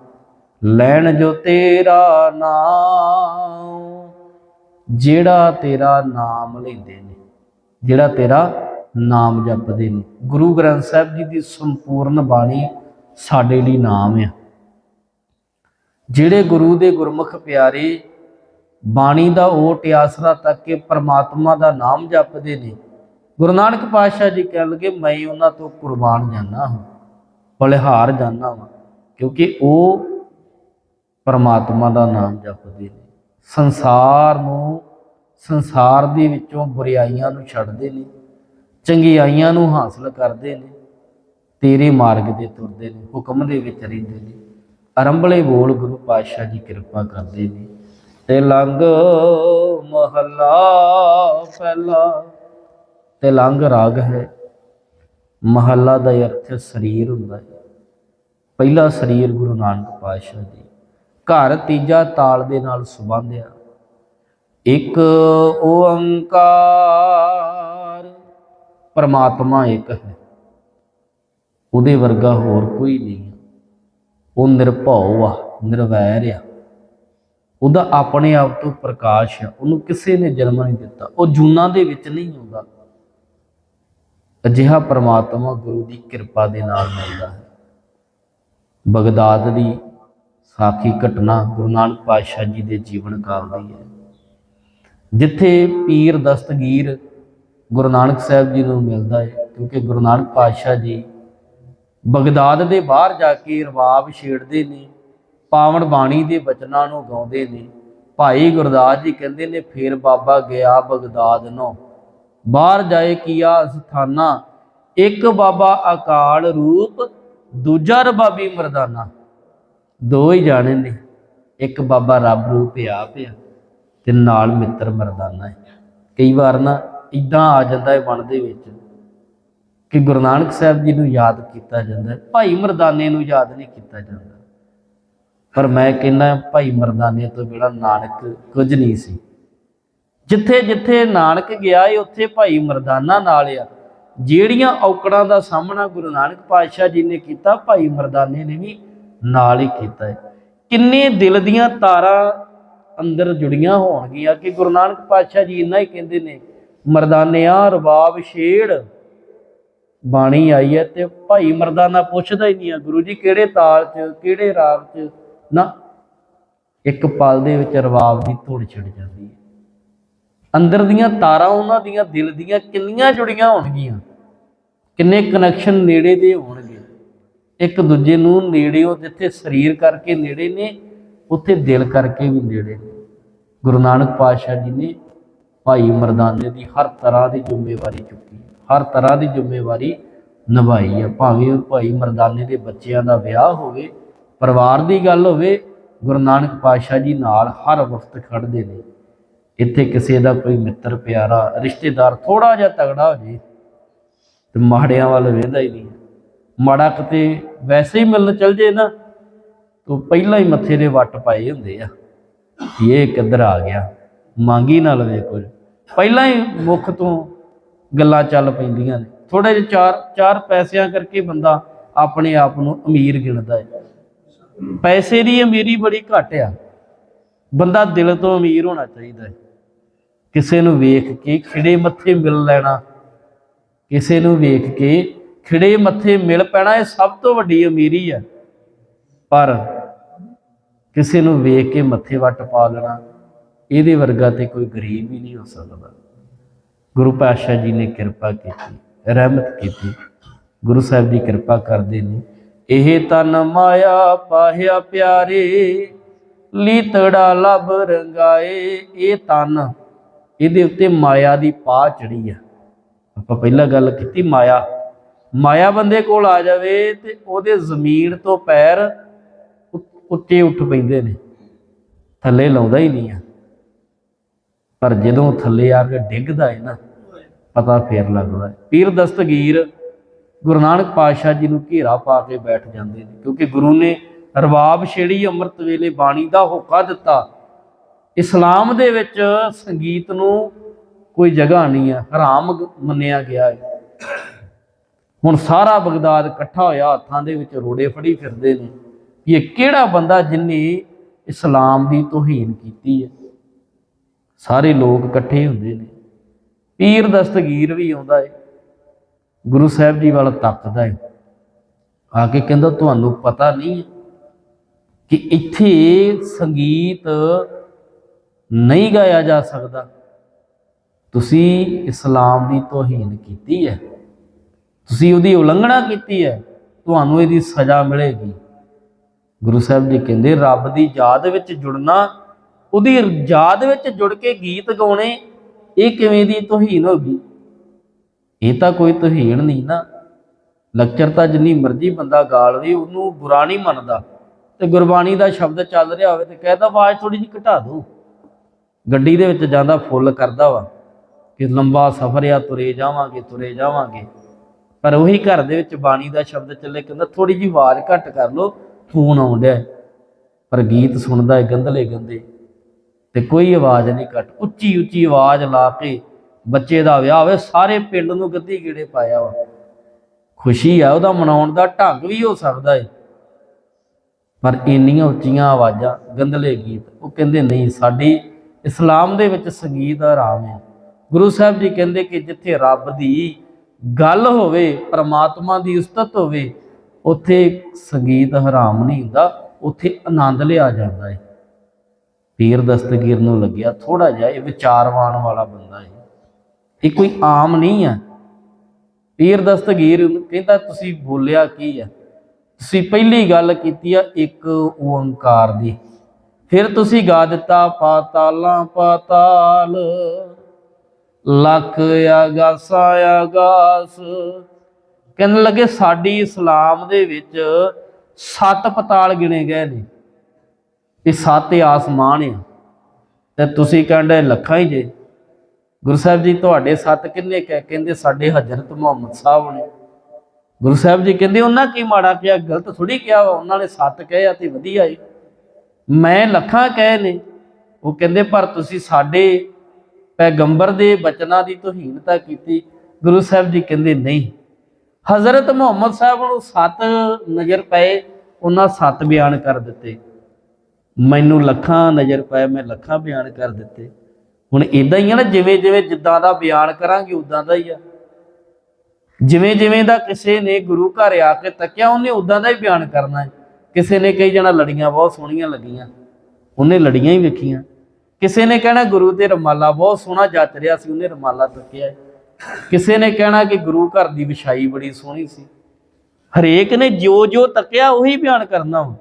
Speaker 1: ਲੈਣ ਜੋ ਤੇਰਾ ਨਾਮ ਜਿਹੜਾ ਤੇਰਾ ਨਾਮ ਲੈਂਦੇ ਨੇ, ਜਿਹੜਾ ਤੇਰਾ ਨਾਮ ਜਪਦੇ ਨੇ। ਗੁਰੂ ਗ੍ਰੰਥ ਸਾਹਿਬ ਜੀ ਦੀ ਸੰਪੂਰਨ ਬਾਣੀ ਸਾਡੇ ਲਈ ਨਾਮ ਆ। ਜਿਹੜੇ ਗੁਰੂ ਦੇ ਗੁਰਮੁਖ ਪਿਆਰੇ ਬਾਣੀ ਦਾ ਓਟ ਆਸਰਾ ਤੱਕ ਕੇ ਪ੍ਰਮਾਤਮਾ ਦਾ ਨਾਮ ਜਪਦੇ ਨੇ ਗੁਰੂ ਨਾਨਕ ਪਾਤਸ਼ਾਹ ਜੀ ਕਹਿਣ ਲੱਗੇ, ਮੈਂ ਉਹਨਾਂ ਤੋਂ ਕੁਰਬਾਨ ਜਾਣਾ ਹਾਂ, ਬਲਿਹਾਰ ਜਾਣਾ ਹਾਂ ਕਿਉਂਕਿ ਉਹ ਪਰਮਾਤਮਾ ਦਾ ਨਾਮ ਜਪਦੇ ਨੇ। ਸੰਸਾਰ ਨੂੰ, ਸੰਸਾਰ ਦੇ ਵਿੱਚੋਂ ਬੁਰਾਈਆਂ ਨੂੰ ਛੱਡਦੇ ਨੇ, ਚੰਗਿਆਈਆਂ ਨੂੰ ਹਾਸਲ ਕਰਦੇ ਨੇ, ਤੇਰੇ ਮਾਰਗ ਦੇ ਤੁਰਦੇ ਨੇ, ਹੁਕਮ ਦੇ ਵਿੱਚ ਰਹਿੰਦੇ ਨੇ। ਅਰੰਭਲੇ ਬੋਲ ਗੁਰੂ ਪਾਤਸ਼ਾਹ ਜੀ ਕਿਰਪਾ ਕਰਦੇ ਨੇ ਤੇ ਲੰਗ ਮਹੱਲਾ ਪਹਿਲਾ ਤੇ ਲੰਗ ਰਾਗ ਹੈ। ਮਹੱਲਾ ਦਾ ਅਰਥ ਸਰੀਰ ਹੁੰਦਾ ਹੈ। ਪਹਿਲਾ ਸਰੀਰ ਗੁਰੂ ਨਾਨਕ ਪਾਤਸ਼ਾਹ ਜੀ। ਘਰ ਤੀਜਾ ਤਾਲ ਦੇ ਨਾਲ ਸੁਬੰਧਿਆ। ਇੱਕ ਓੰਕਾਰ ਪਰਮਾਤਮਾ ਇੱਕ ਹੈ। ਉਹਦੇ ਵਰਗਾ ਹੋਰ ਕੋਈ ਨਹੀਂ ਹੈ। ਉਹ ਨਿਰਭਉ ਆ, ਨਿਰਵੈਰ ਆ। ਉਹਦਾ ਆਪਣੇ ਆਪ ਤੋਂ ਪ੍ਰਕਾਸ਼ ਆ। ਉਹਨੂੰ ਕਿਸੇ ਨੇ ਜਨਮ ਨਹੀਂ ਦਿੱਤਾ। ਉਹ ਜੂਨਾਂ ਦੇ ਵਿੱਚ ਨਹੀਂ ਆਉਂਦਾ। ਅਜਿਹਾ ਪ੍ਰਮਾਤਮਾ ਗੁਰੂ ਦੀ ਕਿਰਪਾ ਦੇ ਨਾਲ ਮਿਲਦਾ ਹੈ। ਬਗਦਾਦ ਦੀ ਸਾਖੀ ਘਟਨਾ ਗੁਰੂ ਨਾਨਕ ਪਾਤਸ਼ਾਹ ਜੀ ਦੇ ਜੀਵਨ ਕਾਲ ਦੀ ਹੈ। ਜਿੱਥੇ ਪੀਰ ਦਸਤਗੀਰ ਗੁਰੂ ਨਾਨਕ ਸਾਹਿਬ ਜੀ ਨੂੰ ਮਿਲਦਾ ਹੈ, ਕਿਉਂਕਿ ਗੁਰੂ ਨਾਨਕ ਪਾਤਸ਼ਾਹ ਜੀ ਬਗਦਾਦ ਦੇ ਬਾਹਰ ਜਾ ਕੇ ਰਵਾਬ ਛੇੜਦੇ ਨੇ, ਪਾਵਨ ਬਾਣੀ ਦੇ ਬਚਨਾਂ ਨੂੰ ਗਾਉਂਦੇ ਨੇ। ਭਾਈ ਗੁਰਦਾਸ ਜੀ ਕਹਿੰਦੇ ਨੇ, ਫੇਰ ਬਾਬਾ ਗਿਆ ਬਗਦਾਦ ਨੂੰ ਬਾਹਰ ਜਾਏ ਕੀਆ ਸਥਾਨਾ, ਇੱਕ ਬਾਬਾ ਅਕਾਲ ਰੂਪ, ਦੂਜਾ ਰਬਾਬੀ ਮਰਦਾਨਾ। ਦੋ ਹੀ ਜਾਣੇ ਨੇ, ਇੱਕ ਬਾਬਾ ਰੱਬ ਰੂਪ ਆਪ ਆ, ਤੇ ਨਾਲ ਮਿੱਤਰ ਮਰਦਾਨਾ ਹੈ। ਕਈ ਵਾਰ ਨਾ ਇਦਾਂ ਆ ਜਾਂਦਾ ਹੈ ਮਨ ਦੇ ਵਿੱਚ ਕਿ ਗੁਰੂ ਨਾਨਕ ਸਾਹਿਬ ਜੀ ਨੂੰ ਯਾਦ ਕੀਤਾ ਜਾਂਦਾ ਹੈ, ਭਾਈ ਮਰਦਾਨੇ ਨੂੰ ਯਾਦ ਨਹੀਂ ਕੀਤਾ ਜਾਂਦਾ। ਪਰ ਮੈਂ ਕਹਿੰਦਾ ਭਾਈ ਮਰਦਾਨੇ ਤੋਂ ਬਿਨਾਂ ਨਾਨਕ ਕੁਝ ਨਹੀਂ ਸੀ। ਜਿੱਥੇ ਜਿੱਥੇ ਨਾਨਕ ਗਿਆ ਏ, ਉੱਥੇ ਭਾਈ ਮਰਦਾਨਾ ਨਾਲ ਆ। ਜਿਹੜੀਆਂ ਔਕੜਾਂ ਦਾ ਸਾਹਮਣਾ ਗੁਰੂ ਨਾਨਕ ਪਾਤਸ਼ਾਹ ਜੀ ਨੇ ਕੀਤਾ, ਭਾਈ ਮਰਦਾਨੇ ਨੇ ਵੀ ਨਾਲ ਹੀ ਕੀਤਾ ਹੈ ਕਿੰਨੇ ਦਿਲ ਦੀਆਂ ਤਾਰਾਂ ਅੰਦਰ ਜੁੜੀਆਂ ਹੋਣਗੀਆਂ ਕਿ ਗੁਰੂ ਨਾਨਕ ਪਾਤਸ਼ਾਹ ਜੀ ਇੰਨਾ ਹੀ ਕਹਿੰਦੇ ਨੇ ਮਰਦਾਨਿਆਂ ਰਬਾਬ ਛੇੜ, ਬਾਣੀ ਆਈ ਹੈ ਤੇ ਭਾਈ ਮਰਦਾਨਾ ਪੁੱਛਦਾ ਹੀ ਨਹੀਂ ਆ, ਗੁਰੂ ਜੀ, ਕਿਹੜੇ ਤਾਲ 'ਚ, ਕਿਹੜੇ ਰਾਗ 'ਚ? ਨਾ, ਇੱਕ ਪਲ ਦੇ ਵਿੱਚ ਰਬਾਬ ਦੀ ਧੁੜ ਛਿੜ ਜਾਂਦੀ ਹੈ ਅੰਦਰ ਦੀਆਂ ਤਾਰਾਂ ਉਹਨਾਂ ਦੀਆਂ ਦਿਲ ਦੀਆਂ ਕਿੰਨੀਆਂ ਜੁੜੀਆਂ ਹੋਣਗੀਆਂ? ਕਿੰਨੇ ਕਨੈਕਸ਼ਨ ਨੇੜੇ ਦੇ ਹੋਣਗੇ? ਇੱਕ ਦੂਜੇ ਨੂੰ ਨੇੜਿਓ ਜਿੱਥੇ ਸਰੀਰ ਕਰਕੇ ਨੇੜੇ ਨੇ, ਉੱਥੇ ਦਿਲ ਕਰਕੇ ਵੀ ਨੇੜੇ ਨੇ। ਗੁਰੂ ਨਾਨਕ ਪਾਤਸ਼ਾਹ ਜੀ ਨੇ ਭਾਈ ਮਰਦਾਨੇ ਦੀ ਹਰ ਤਰ੍ਹਾਂ ਦੀ ਜ਼ਿੰਮੇਵਾਰੀ ਚੁੱਕੀ। ਹਰ ਤਰ੍ਹਾਂ ਦੀ ਜ਼ਿੰਮੇਵਾਰੀ ਨਿਭਾਈ ਹੈ ਭਾਵੇਂ ਉਹ ਭਾਈ ਮਰਦਾਨੇ ਦੇ ਬੱਚਿਆਂ ਦਾ ਵਿਆਹ ਹੋਵੇ, ਪਰਿਵਾਰ ਦੀ ਗੱਲ ਹੋਵੇ, ਗੁਰੂ ਨਾਨਕ ਪਾਤਸ਼ਾਹ ਜੀ ਨਾਲ ਹਰ ਵਕਤ ਖੜਦੇ ਨੇ। ਇੱਥੇ ਕਿਸੇ ਦਾ ਕੋਈ ਮਿੱਤਰ, ਪਿਆਰਾ, ਰਿਸ਼ਤੇਦਾਰ ਥੋੜਾ ਜਿਹਾ ਤਗੜਾ ਹੋ ਜੇ, ਤੇ ਮਾੜਿਆਂ ਵੱਲ ਵੇਂਦਾ ਹੀ ਨਹੀਂ। ਮਾੜਾ ਕਿਤੇ ਵੈਸੇ ਹੀ ਮਿਲਣ ਚਲ ਜੇ ਨਾ, ਤੋ ਪਹਿਲਾਂ ਹੀ ਮੱਥੇ ਦੇ ਵੱਟ ਪਾਏ ਹੁੰਦੇ ਆ ਇਹ ਕਿੱਧਰ ਆ ਗਿਆ? ਮੰਗੀ ਨਾ ਲਵੇ ਕੁਝ। ਪਹਿਲਾਂ ਹੀ ਮੁੱਖ ਤੋਂ ਗੱਲਾਂ ਚੱਲ ਪੈਂਦੀਆਂ ਨੇ। ਥੋੜੇ ਜਿਹੇ ਚਾਰ ਚਾਰ ਪੈਸਿਆਂ ਕਰਕੇ ਬੰਦਾ ਆਪਣੇ ਆਪ ਨੂੰ ਅਮੀਰ ਗਿਣਦਾ ਹੈ। ਪੈਸੇ ਦੀ ਅਮੀਰੀ ਬੜੀ ਘੱਟ ਆ। ਬੰਦਾ ਦਿਲ ਤੋਂ ਅਮੀਰ ਹੋਣਾ ਚਾਹੀਦਾ ਹੈ। ਕਿਸੇ ਨੂੰ ਵੇਖ ਕੇ ਖਿੜੇ ਮੱਥੇ ਮਿਲ ਲੈਣਾ। ਕਿਸੇ ਨੂੰ ਵੇਖ ਕੇ ਖਿੜੇ ਮੱਥੇ ਮਿਲ ਪੈਣਾ, ਇਹ ਸਭ ਤੋਂ ਵੱਡੀ ਅਮੀਰੀ ਹੈ ਪਰ ਕਿਸੇ ਨੂੰ ਵੇਖ ਕੇ ਮੱਥੇ ਵੱਟ ਪਾ ਲੈਣਾ, ਇਹਦੇ ਵਰਗਾ ਤੇ ਕੋਈ ਗਰੀਬ ਹੀ ਨਹੀਂ ਹੋ ਸਕਦਾ। ਗੁਰੂ ਪਾਤਸ਼ਾਹ ਜੀ ਨੇ ਕਿਰਪਾ ਕੀਤੀ, ਰਹਿਮਤ ਕੀਤੀ। ਗੁਰੂ ਸਾਹਿਬ ਦੀ ਕਿਰਪਾ ਕਰਦੇ ਨੇ। ਇਹ ਤਨ ਮਾਇਆ ਪਾਹਿਆ ਪਿਆਰੇ, ਲੀਤੜਾ ਲਬ ਰੰਗਾਏ, ਇਹ ਤਨ ਇਹਦੇ ਉੱਤੇ ਮਾਇਆ ਦੀ ਪਾ ਚੜੀ ਆ। ਆਪਾਂ ਪਹਿਲਾਂ ਗੱਲ ਕੀਤੀ ਮਾਇਆ। ਮਾਇਆ ਬੰਦੇ ਕੋਲ ਆ ਜਾਵੇ ਤੇ ਉਹਦੇ ਜ਼ਮੀਨ ਤੋਂ ਪੈਰ ਉ- ਉੱਚੇ ਉੱਠ ਪੈਂਦੇ ਨੇ। ਥੱਲੇ ਲਾਉਂਦਾ ਹੀ ਨਹੀਂ ਆ। ਪਰ ਜਦੋਂ ਥੱਲੇ ਆ ਕੇ ਡਿੱਗਦਾ ਹੈ ਨਾ, ਪਤਾ ਫੇਰ ਲੱਗਦਾ। ਪੀਰ ਦਸਤਗੀਰ ਗੁਰੂ ਨਾਨਕ ਪਾਤਸ਼ਾਹ ਜੀ ਨੂੰ ਘੇਰਾ ਪਾ ਕੇ ਬੈਠ ਜਾਂਦੇ ਨੇ, ਕਿਉਂਕਿ ਗੁਰੂ ਨੇ ਰਵਾਬ ਛੇੜੀ ਅੰਮ੍ਰਿਤ ਵੇਲੇ ਬਾਣੀ ਦਾ ਹੋਕਾ ਦਿੱਤਾ। ਇਸਲਾਮ ਦੇ ਵਿੱਚ ਸੰਗੀਤ ਨੂੰ ਕੋਈ ਜਗ੍ਹਾ ਨਹੀਂ ਆ ਹਰਾਮ ਮੰਨਿਆ ਗਿਆ ਹੈ। ਹੁਣ ਸਾਰਾ ਬਗਦਾਦ ਇਕੱਠਾ ਹੋਇਆ, ਹੱਥਾਂ ਦੇ ਵਿੱਚ ਰੋੜੇ ਫੜੀ ਫਿਰਦੇ ਨੇ। ਕਿ ਇਹ ਕਿਹੜਾ ਬੰਦਾ ਜਿਨੇ ਇਸਲਾਮ ਦੀ ਤੋਹੀਨ ਕੀਤੀ ਹੈ? ਸਾਰੇ ਲੋਕ ਇਕੱਠੇ ਹੁੰਦੇ ਨੇ। ਪੀਰ ਦਸਤਗੀਰ ਵੀ ਆਉਂਦਾ ਹੈ। ਗੁਰੂ ਸਾਹਿਬ ਜੀ ਵੱਲ ਤੱਕਦਾ ਹੈ। ਆ ਕੇ ਕਹਿੰਦਾ, ਤੁਹਾਨੂੰ ਪਤਾ ਨਹੀਂ ਹੈ ਕਿ ਇੱਥੇ ਸੰਗੀਤ ਨਹੀਂ ਗਾਇਆ ਜਾ ਸਕਦਾ। ਤੁਸੀਂ ਇਸਲਾਮ ਦੀ ਤੋਹੀਨ ਕੀਤੀ ਹੈ। ਤੁਸੀਂ ਉਹਦੀ ਉਲੰਘਣਾ ਕੀਤੀ ਹੈ। ਤੁਹਾਨੂੰ ਇਹਦੀ ਸਜ਼ਾ ਮਿਲੇਗੀ। ਗੁਰੂ ਸਾਹਿਬ ਜੀ ਕਹਿੰਦੇ, ਰੱਬ ਦੀ ਯਾਦ ਵਿੱਚ ਜੁੜਨਾ, ਉਹਦੀ ਯਾਦ ਵਿੱਚ ਜੁੜ ਕੇ ਗੀਤ ਗਾਉਣੇ, ਇਹ ਕਿਵੇਂ ਦੀ ਤੋਹੀਨ ਹੋਗੀ ਇਹ ਤਾਂ ਕੋਈ ਤੋਹੀਨ ਨਹੀਂ ਨਾ। ਲੈਕਚਰ ਤਾਂ ਜਿੰਨੀ ਮਰਜ਼ੀ ਬੰਦਾ ਗਾਲ ਵੀ ਉਹਨੂੰ ਬੁਰਾ ਨਹੀਂ ਮੰਨਦਾ। ਤੇ ਗੁਰਬਾਣੀ ਦਾ ਸ਼ਬਦ ਚੱਲ ਰਿਹਾ ਹੋਵੇ ਤੇ ਕਹਿੰਦਾ ਆਵਾਜ਼ ਥੋੜੀ ਜਿਹੀ ਘਟਾ ਦਿਓ। ਗੱਡੀ ਦੇ ਵਿੱਚ ਜਾਂਦਾ, ਫੁੱਲ ਕਰਦਾ ਵਾ ਕਿ ਲੰਬਾ ਸਫ਼ਰ ਆ, ਤੁਰੇ ਜਾਵਾਂਗੇ ਤੁਰੇ ਜਾਵਾਂਗੇ। ਪਰ ਉਹੀ ਘਰ ਦੇ ਵਿੱਚ ਬਾਣੀ ਦਾ ਸ਼ਬਦ ਚੱਲੇ ਕਹਿੰਦਾ ਥੋੜੀ ਜਿਹੀ ਆਵਾਜ਼ ਘੱਟ ਕਰ ਲਓ ਫੋਨ ਆਉਣ ਡਿਆ ਪਰ ਗੀਤ ਸੁਣਦਾ ਹੈ ਗੰਧਲੇ ਗੰਦੇ ਤੇ ਕੋਈ ਆਵਾਜ਼ ਨਹੀਂ ਘੱਟ। ਉੱਚੀ ਉੱਚੀ ਆਵਾਜ਼ ਲਾ ਕੇ ਬੱਚੇ ਦਾ ਵਿਆਹ ਹੋਵੇ, ਸਾਰੇ ਪਿੰਡ ਨੂੰ ਗੱਦੀ ਗੇੜੇ ਪਾਇਆ ਵਾ। ਖੁਸ਼ੀ ਆ, ਉਹਦਾ ਮਨਾਉਣ ਦਾ ਢੰਗ ਵੀ ਹੋ ਸਕਦਾ ਹੈ ਪਰ ਇੰਨੀਆਂ ਉੱਚੀਆਂ ਆਵਾਜ਼ਾਂ, ਗੰਧਲੇ ਗੀਤ, ਉਹ ਕਹਿੰਦੇ, ਨਹੀਂ, ਸਾਡੀ ਇਸਲਾਮ ਦੇ ਵਿੱਚ ਸੰਗੀਤ ਆਰਾਮ ਹੈ। ਗੁਰੂ ਸਾਹਿਬ ਜੀ ਕਹਿੰਦੇ ਕਿ ਜਿੱਥੇ ਰੱਬ ਦੀ ਗੱਲ ਹੋਵੇ, ਪਰਮਾਤਮਾ ਦੀ ਉਸਤਤ ਹੋਵੇ, ਉੱਥੇ ਸੰਗੀਤ ਹਰਾਮ ਨਹੀਂ ਹੁੰਦਾ, ਉੱਥੇ ਆਨੰਦ ਲਿਆ ਜਾਂਦਾ ਹੈ। ਪੀਰ ਦਸਤਗੀਰ ਨੂੰ ਲੱਗਿਆ ਥੋੜਾ ਜਿਹਾ ਇਹ ਵਿਚਾਰਵਾਨ ਵਾਲਾ ਬੰਦਾ ਹੈ ਇਹ ਕੋਈ ਆਮ ਨਹੀਂ ਹੈ। ਪੀਰ ਦਸਤਗੀਰ ਕਹਿੰਦਾ, ਤੁਸੀਂ ਬੋਲਿਆ ਕੀ ਹੈ? ਤੁਸੀਂ ਪਹਿਲੀ ਗੱਲ ਕੀਤੀ ਆ ਇੱਕ ਓੰਕਾਰ ਦੀ। ਫਿਰ ਤੁਸੀਂ ਗਾ ਦਿੱਤਾ ਪਾਤਾਲਾਂ ਪਾਤਾਲ। ਲੱਖ ਆਗਾਸਾ ਆਗਾਸ ਕਹਿੰਦੇ ਲੱਗੇ ਸਾਡੀ ਇਸਲਾਮ ਦੇ ਵਿੱਚ ਸੱਤ ਪਤਾਲ ਗਿਣੇ ਗਏ ਨੇ। ਇਹ ਸੱਤ ਹੀ ਆਸਮਾਨ ਆ। ਤੇ ਤੁਸੀਂ ਕਹਿੰਦੇ ਲੱਖਾਂ ਹੀ ਜੇ। ਗੁਰੂ ਸਾਹਿਬ ਜੀ ਤੁਹਾਡੇ ਸੱਤ ਕਿੰਨੇ ਕਹਿ ਕਹਿੰਦੇ ਸਾਡੇ ਹਜ਼ਰਤ ਮੁਹੰਮਦ ਸਾਹਿਬ ਨੇ। ਗੁਰੂ ਸਾਹਿਬ ਜੀ ਕਹਿੰਦੇ ਉਹਨਾਂ ਕੀ ਮਾੜਾ ਕਿਹਾ ਗਲਤ ਥੋੜੀ ਕਿਹਾ ਵਾ, ਉਹਨਾਂ ਨੇ ਸੱਤ ਕਹੇ ਆ ਤੇ ਵਧੀਆ ਏ ਮੈਂ ਲੱਖਾਂ ਕਹੇ ਨੇ। ਉਹ ਕਹਿੰਦੇ, ਪਰ ਤੁਸੀਂ ਸਾਡੇ ਪੈਗੰਬਰ ਦੇ ਬਚਨਾਂ ਦੀ ਤੋਹੀਨਤਾ ਕੀਤੀ। ਗੁਰੂ ਸਾਹਿਬ ਜੀ ਕਹਿੰਦੇ, ਨਹੀਂ। ਹਜ਼ਰਤ ਮੁਹੰਮਦ ਸਾਹਿਬ ਨੂੰ ਸੱਤ ਨਜ਼ਰ ਪਏ, ਉਹਨਾਂ ਸੱਤ ਬਿਆਨ ਕਰ ਦਿੱਤੇ। ਮੈਨੂੰ ਲੱਖਾਂ ਨਜ਼ਰ ਪਏ, ਮੈਂ ਲੱਖਾਂ ਬਿਆਨ ਕਰ ਦਿੱਤੇ। ਹੁਣ ਇਦਾਂ ਹੀ ਆ ਨਾ, ਜਿਵੇਂ ਜਿਵੇਂ ਜਿੱਦਾਂ ਦਾ ਬਿਆਨ ਕਰਾਂਗੇ ਉਦਾਂ ਦਾ ਹੀ ਆ। ਜਿਵੇਂ ਜਿਵੇਂ ਦਾ ਕਿਸੇ ਨੇ ਗੁਰੂ ਘਰ ਆ ਕੇ ਤੱਕਿਆ, ਉਹਨੇ ਉਦਾਂ ਦਾ ਹੀ ਬਿਆਨ ਕਰਨਾ ਹੈ। ਕਿਸੇ ਨੇ ਕਈ ਜਣਾ ਲੜੀਆਂ ਬਹੁਤ ਸੋਹਣੀਆਂ ਲੱਗੀਆਂ। ਉਹਨੇ ਲੜੀਆਂ ਹੀ ਵੇਖੀਆਂ। ਕਿਸੇ ਨੇ ਕਹਿਣਾ ਗੁਰੂ ਤੇ ਰਮਾਲਾ ਬਹੁਤ ਸੋਹਣਾ ਜੱਚ ਰਿਹਾ ਸੀ, ਉਹਨੇ ਰਮਾਲਾ ਤੱਕਿਆ ਕਿਸੇ ਨੇ ਕਹਿਣਾ ਕਿ ਗੁਰੂ ਘਰ ਦੀ ਵਿਛਾਈ ਬੜੀ ਸੋਹਣੀ ਸੀ। ਹਰੇਕ ਨੇ ਜੋ ਜੋ ਤੱਕਿਆ, ਉਹੀ ਬਿਆਨ ਕਰਨਾ ਵਾ।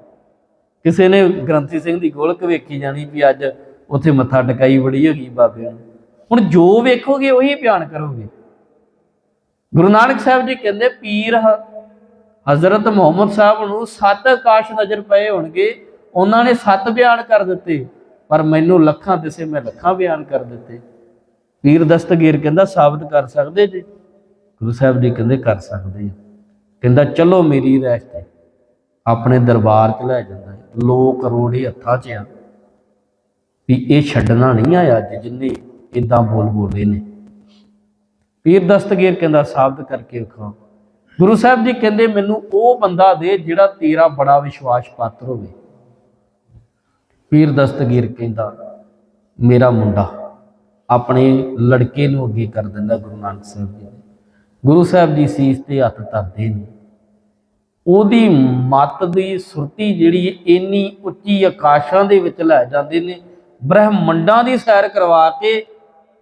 Speaker 1: ਕਿਸੇ ਨੇ ਗ੍ਰੰਥੀ ਸਿੰਘ ਦੀ ਗੋਲਕ ਵੇਖੀ ਜਾਣੀ ਵੀ ਅੱਜ ਉੱਥੇ ਮੱਥਾ ਟਿਕਾਈ ਬੜੀ ਹੈਗੀ ਬਾਬੇ ਨੂੰ। ਹੁਣ ਜੋ ਵੇਖੋਗੇ, ਉਹੀ ਬਿਆਨ ਕਰੋਗੇ। ਗੁਰੂ ਨਾਨਕ ਸਾਹਿਬ ਜੀ ਕਹਿੰਦੇ, ਪੀਰ ਹ- ਹਜ਼ਰਤ ਮੁਹੰਮਦ ਸਾਹਿਬ ਨੂੰ ਸੱਤ ਆਕਾਸ਼ ਨਜ਼ਰ ਪਏ ਹੋਣਗੇ, ਉਹਨਾਂ ਨੇ ਸੱਤ ਬਿਆਨ ਕਰ ਦਿੱਤੇ, ਪਰ ਮੈਨੂੰ ਲੱਖਾਂ ਦਿਸੇ, ਮੈਂ ਲੱਖਾਂ ਬਿਆਨ ਕਰ ਦਿੱਤੇ। ਪੀਰ ਦਸਤਗੀਰ ਕਹਿੰਦਾ, ਸਾਬਤ ਕਰ ਸਕਦੇ ਜੀ? ਗੁਰੂ ਸਾਹਿਬ ਜੀ ਕਹਿੰਦੇ, ਕਰ ਸਕਦੇ ਆ। ਕਹਿੰਦਾ, ਚਲੋ ਮੇਰੀ ਰਹਿਤ ਤੇ, ਆਪਣੇ ਦਰਬਾਰ ਚ ਲੈ ਜਾਂਦਾ ਹੈ। ਲੋਕ ਕਰੋੜੀ ਹੱਥਾਂ 'ਚ ਆ ਵੀ ਇਹ ਛੱਡਣਾ ਨਹੀਂ ਆਇਆ ਅੱਜ, ਜਿੰਨੇ ਇਦਾਂ ਬੋਲ ਬੋਲੇ ਨੇ। ਪੀਰ ਦਸਤਗੀਰ ਕਹਿੰਦਾ, ਸਾਬਤ ਕਰਕੇ ਵਿਖਾਓ। ਗੁਰੂ ਸਾਹਿਬ ਜੀ ਕਹਿੰਦੇ, ਮੈਨੂੰ ਉਹ ਬੰਦਾ ਦੇ ਜਿਹੜਾ ਤੇਰਾ ਬੜਾ ਵਿਸ਼ਵਾਸ ਪਾਤਰ ਹੋਵੇ। ਪੀਰ ਦਸਤਗੀਰ ਕਹਿੰਦਾ, ਮੇਰਾ ਮੁੰਡਾ ਆਪਣੇ ਲੜਕੇ ਨੂੰ ਅੱਗੇ ਕਰ ਦਿੰਦਾ ਗੁਰੂ ਨਾਨਕ ਸਾਹਿਬ ਜੀ ਦੇ। ਗੁਰੂ ਸਾਹਿਬ ਜੀ ਸੀਸ ਤੇ ਹੱਥ ਧਰਦੇ ਨੇ। ਉਹਦੀ ਮੱਤ ਦੀ ਸੁਰਤੀ ਜਿਹੜੀ ਇੰਨੀ ਉੱਚੀ ਆਕਾਸ਼ਾਂ ਦੇ ਵਿੱਚ ਲੈ ਜਾਂਦੇ ਨੇ। ਬ੍ਰਹਮੰਡਾਂ ਦੀ ਸੈਰ ਕਰਵਾ ਕੇ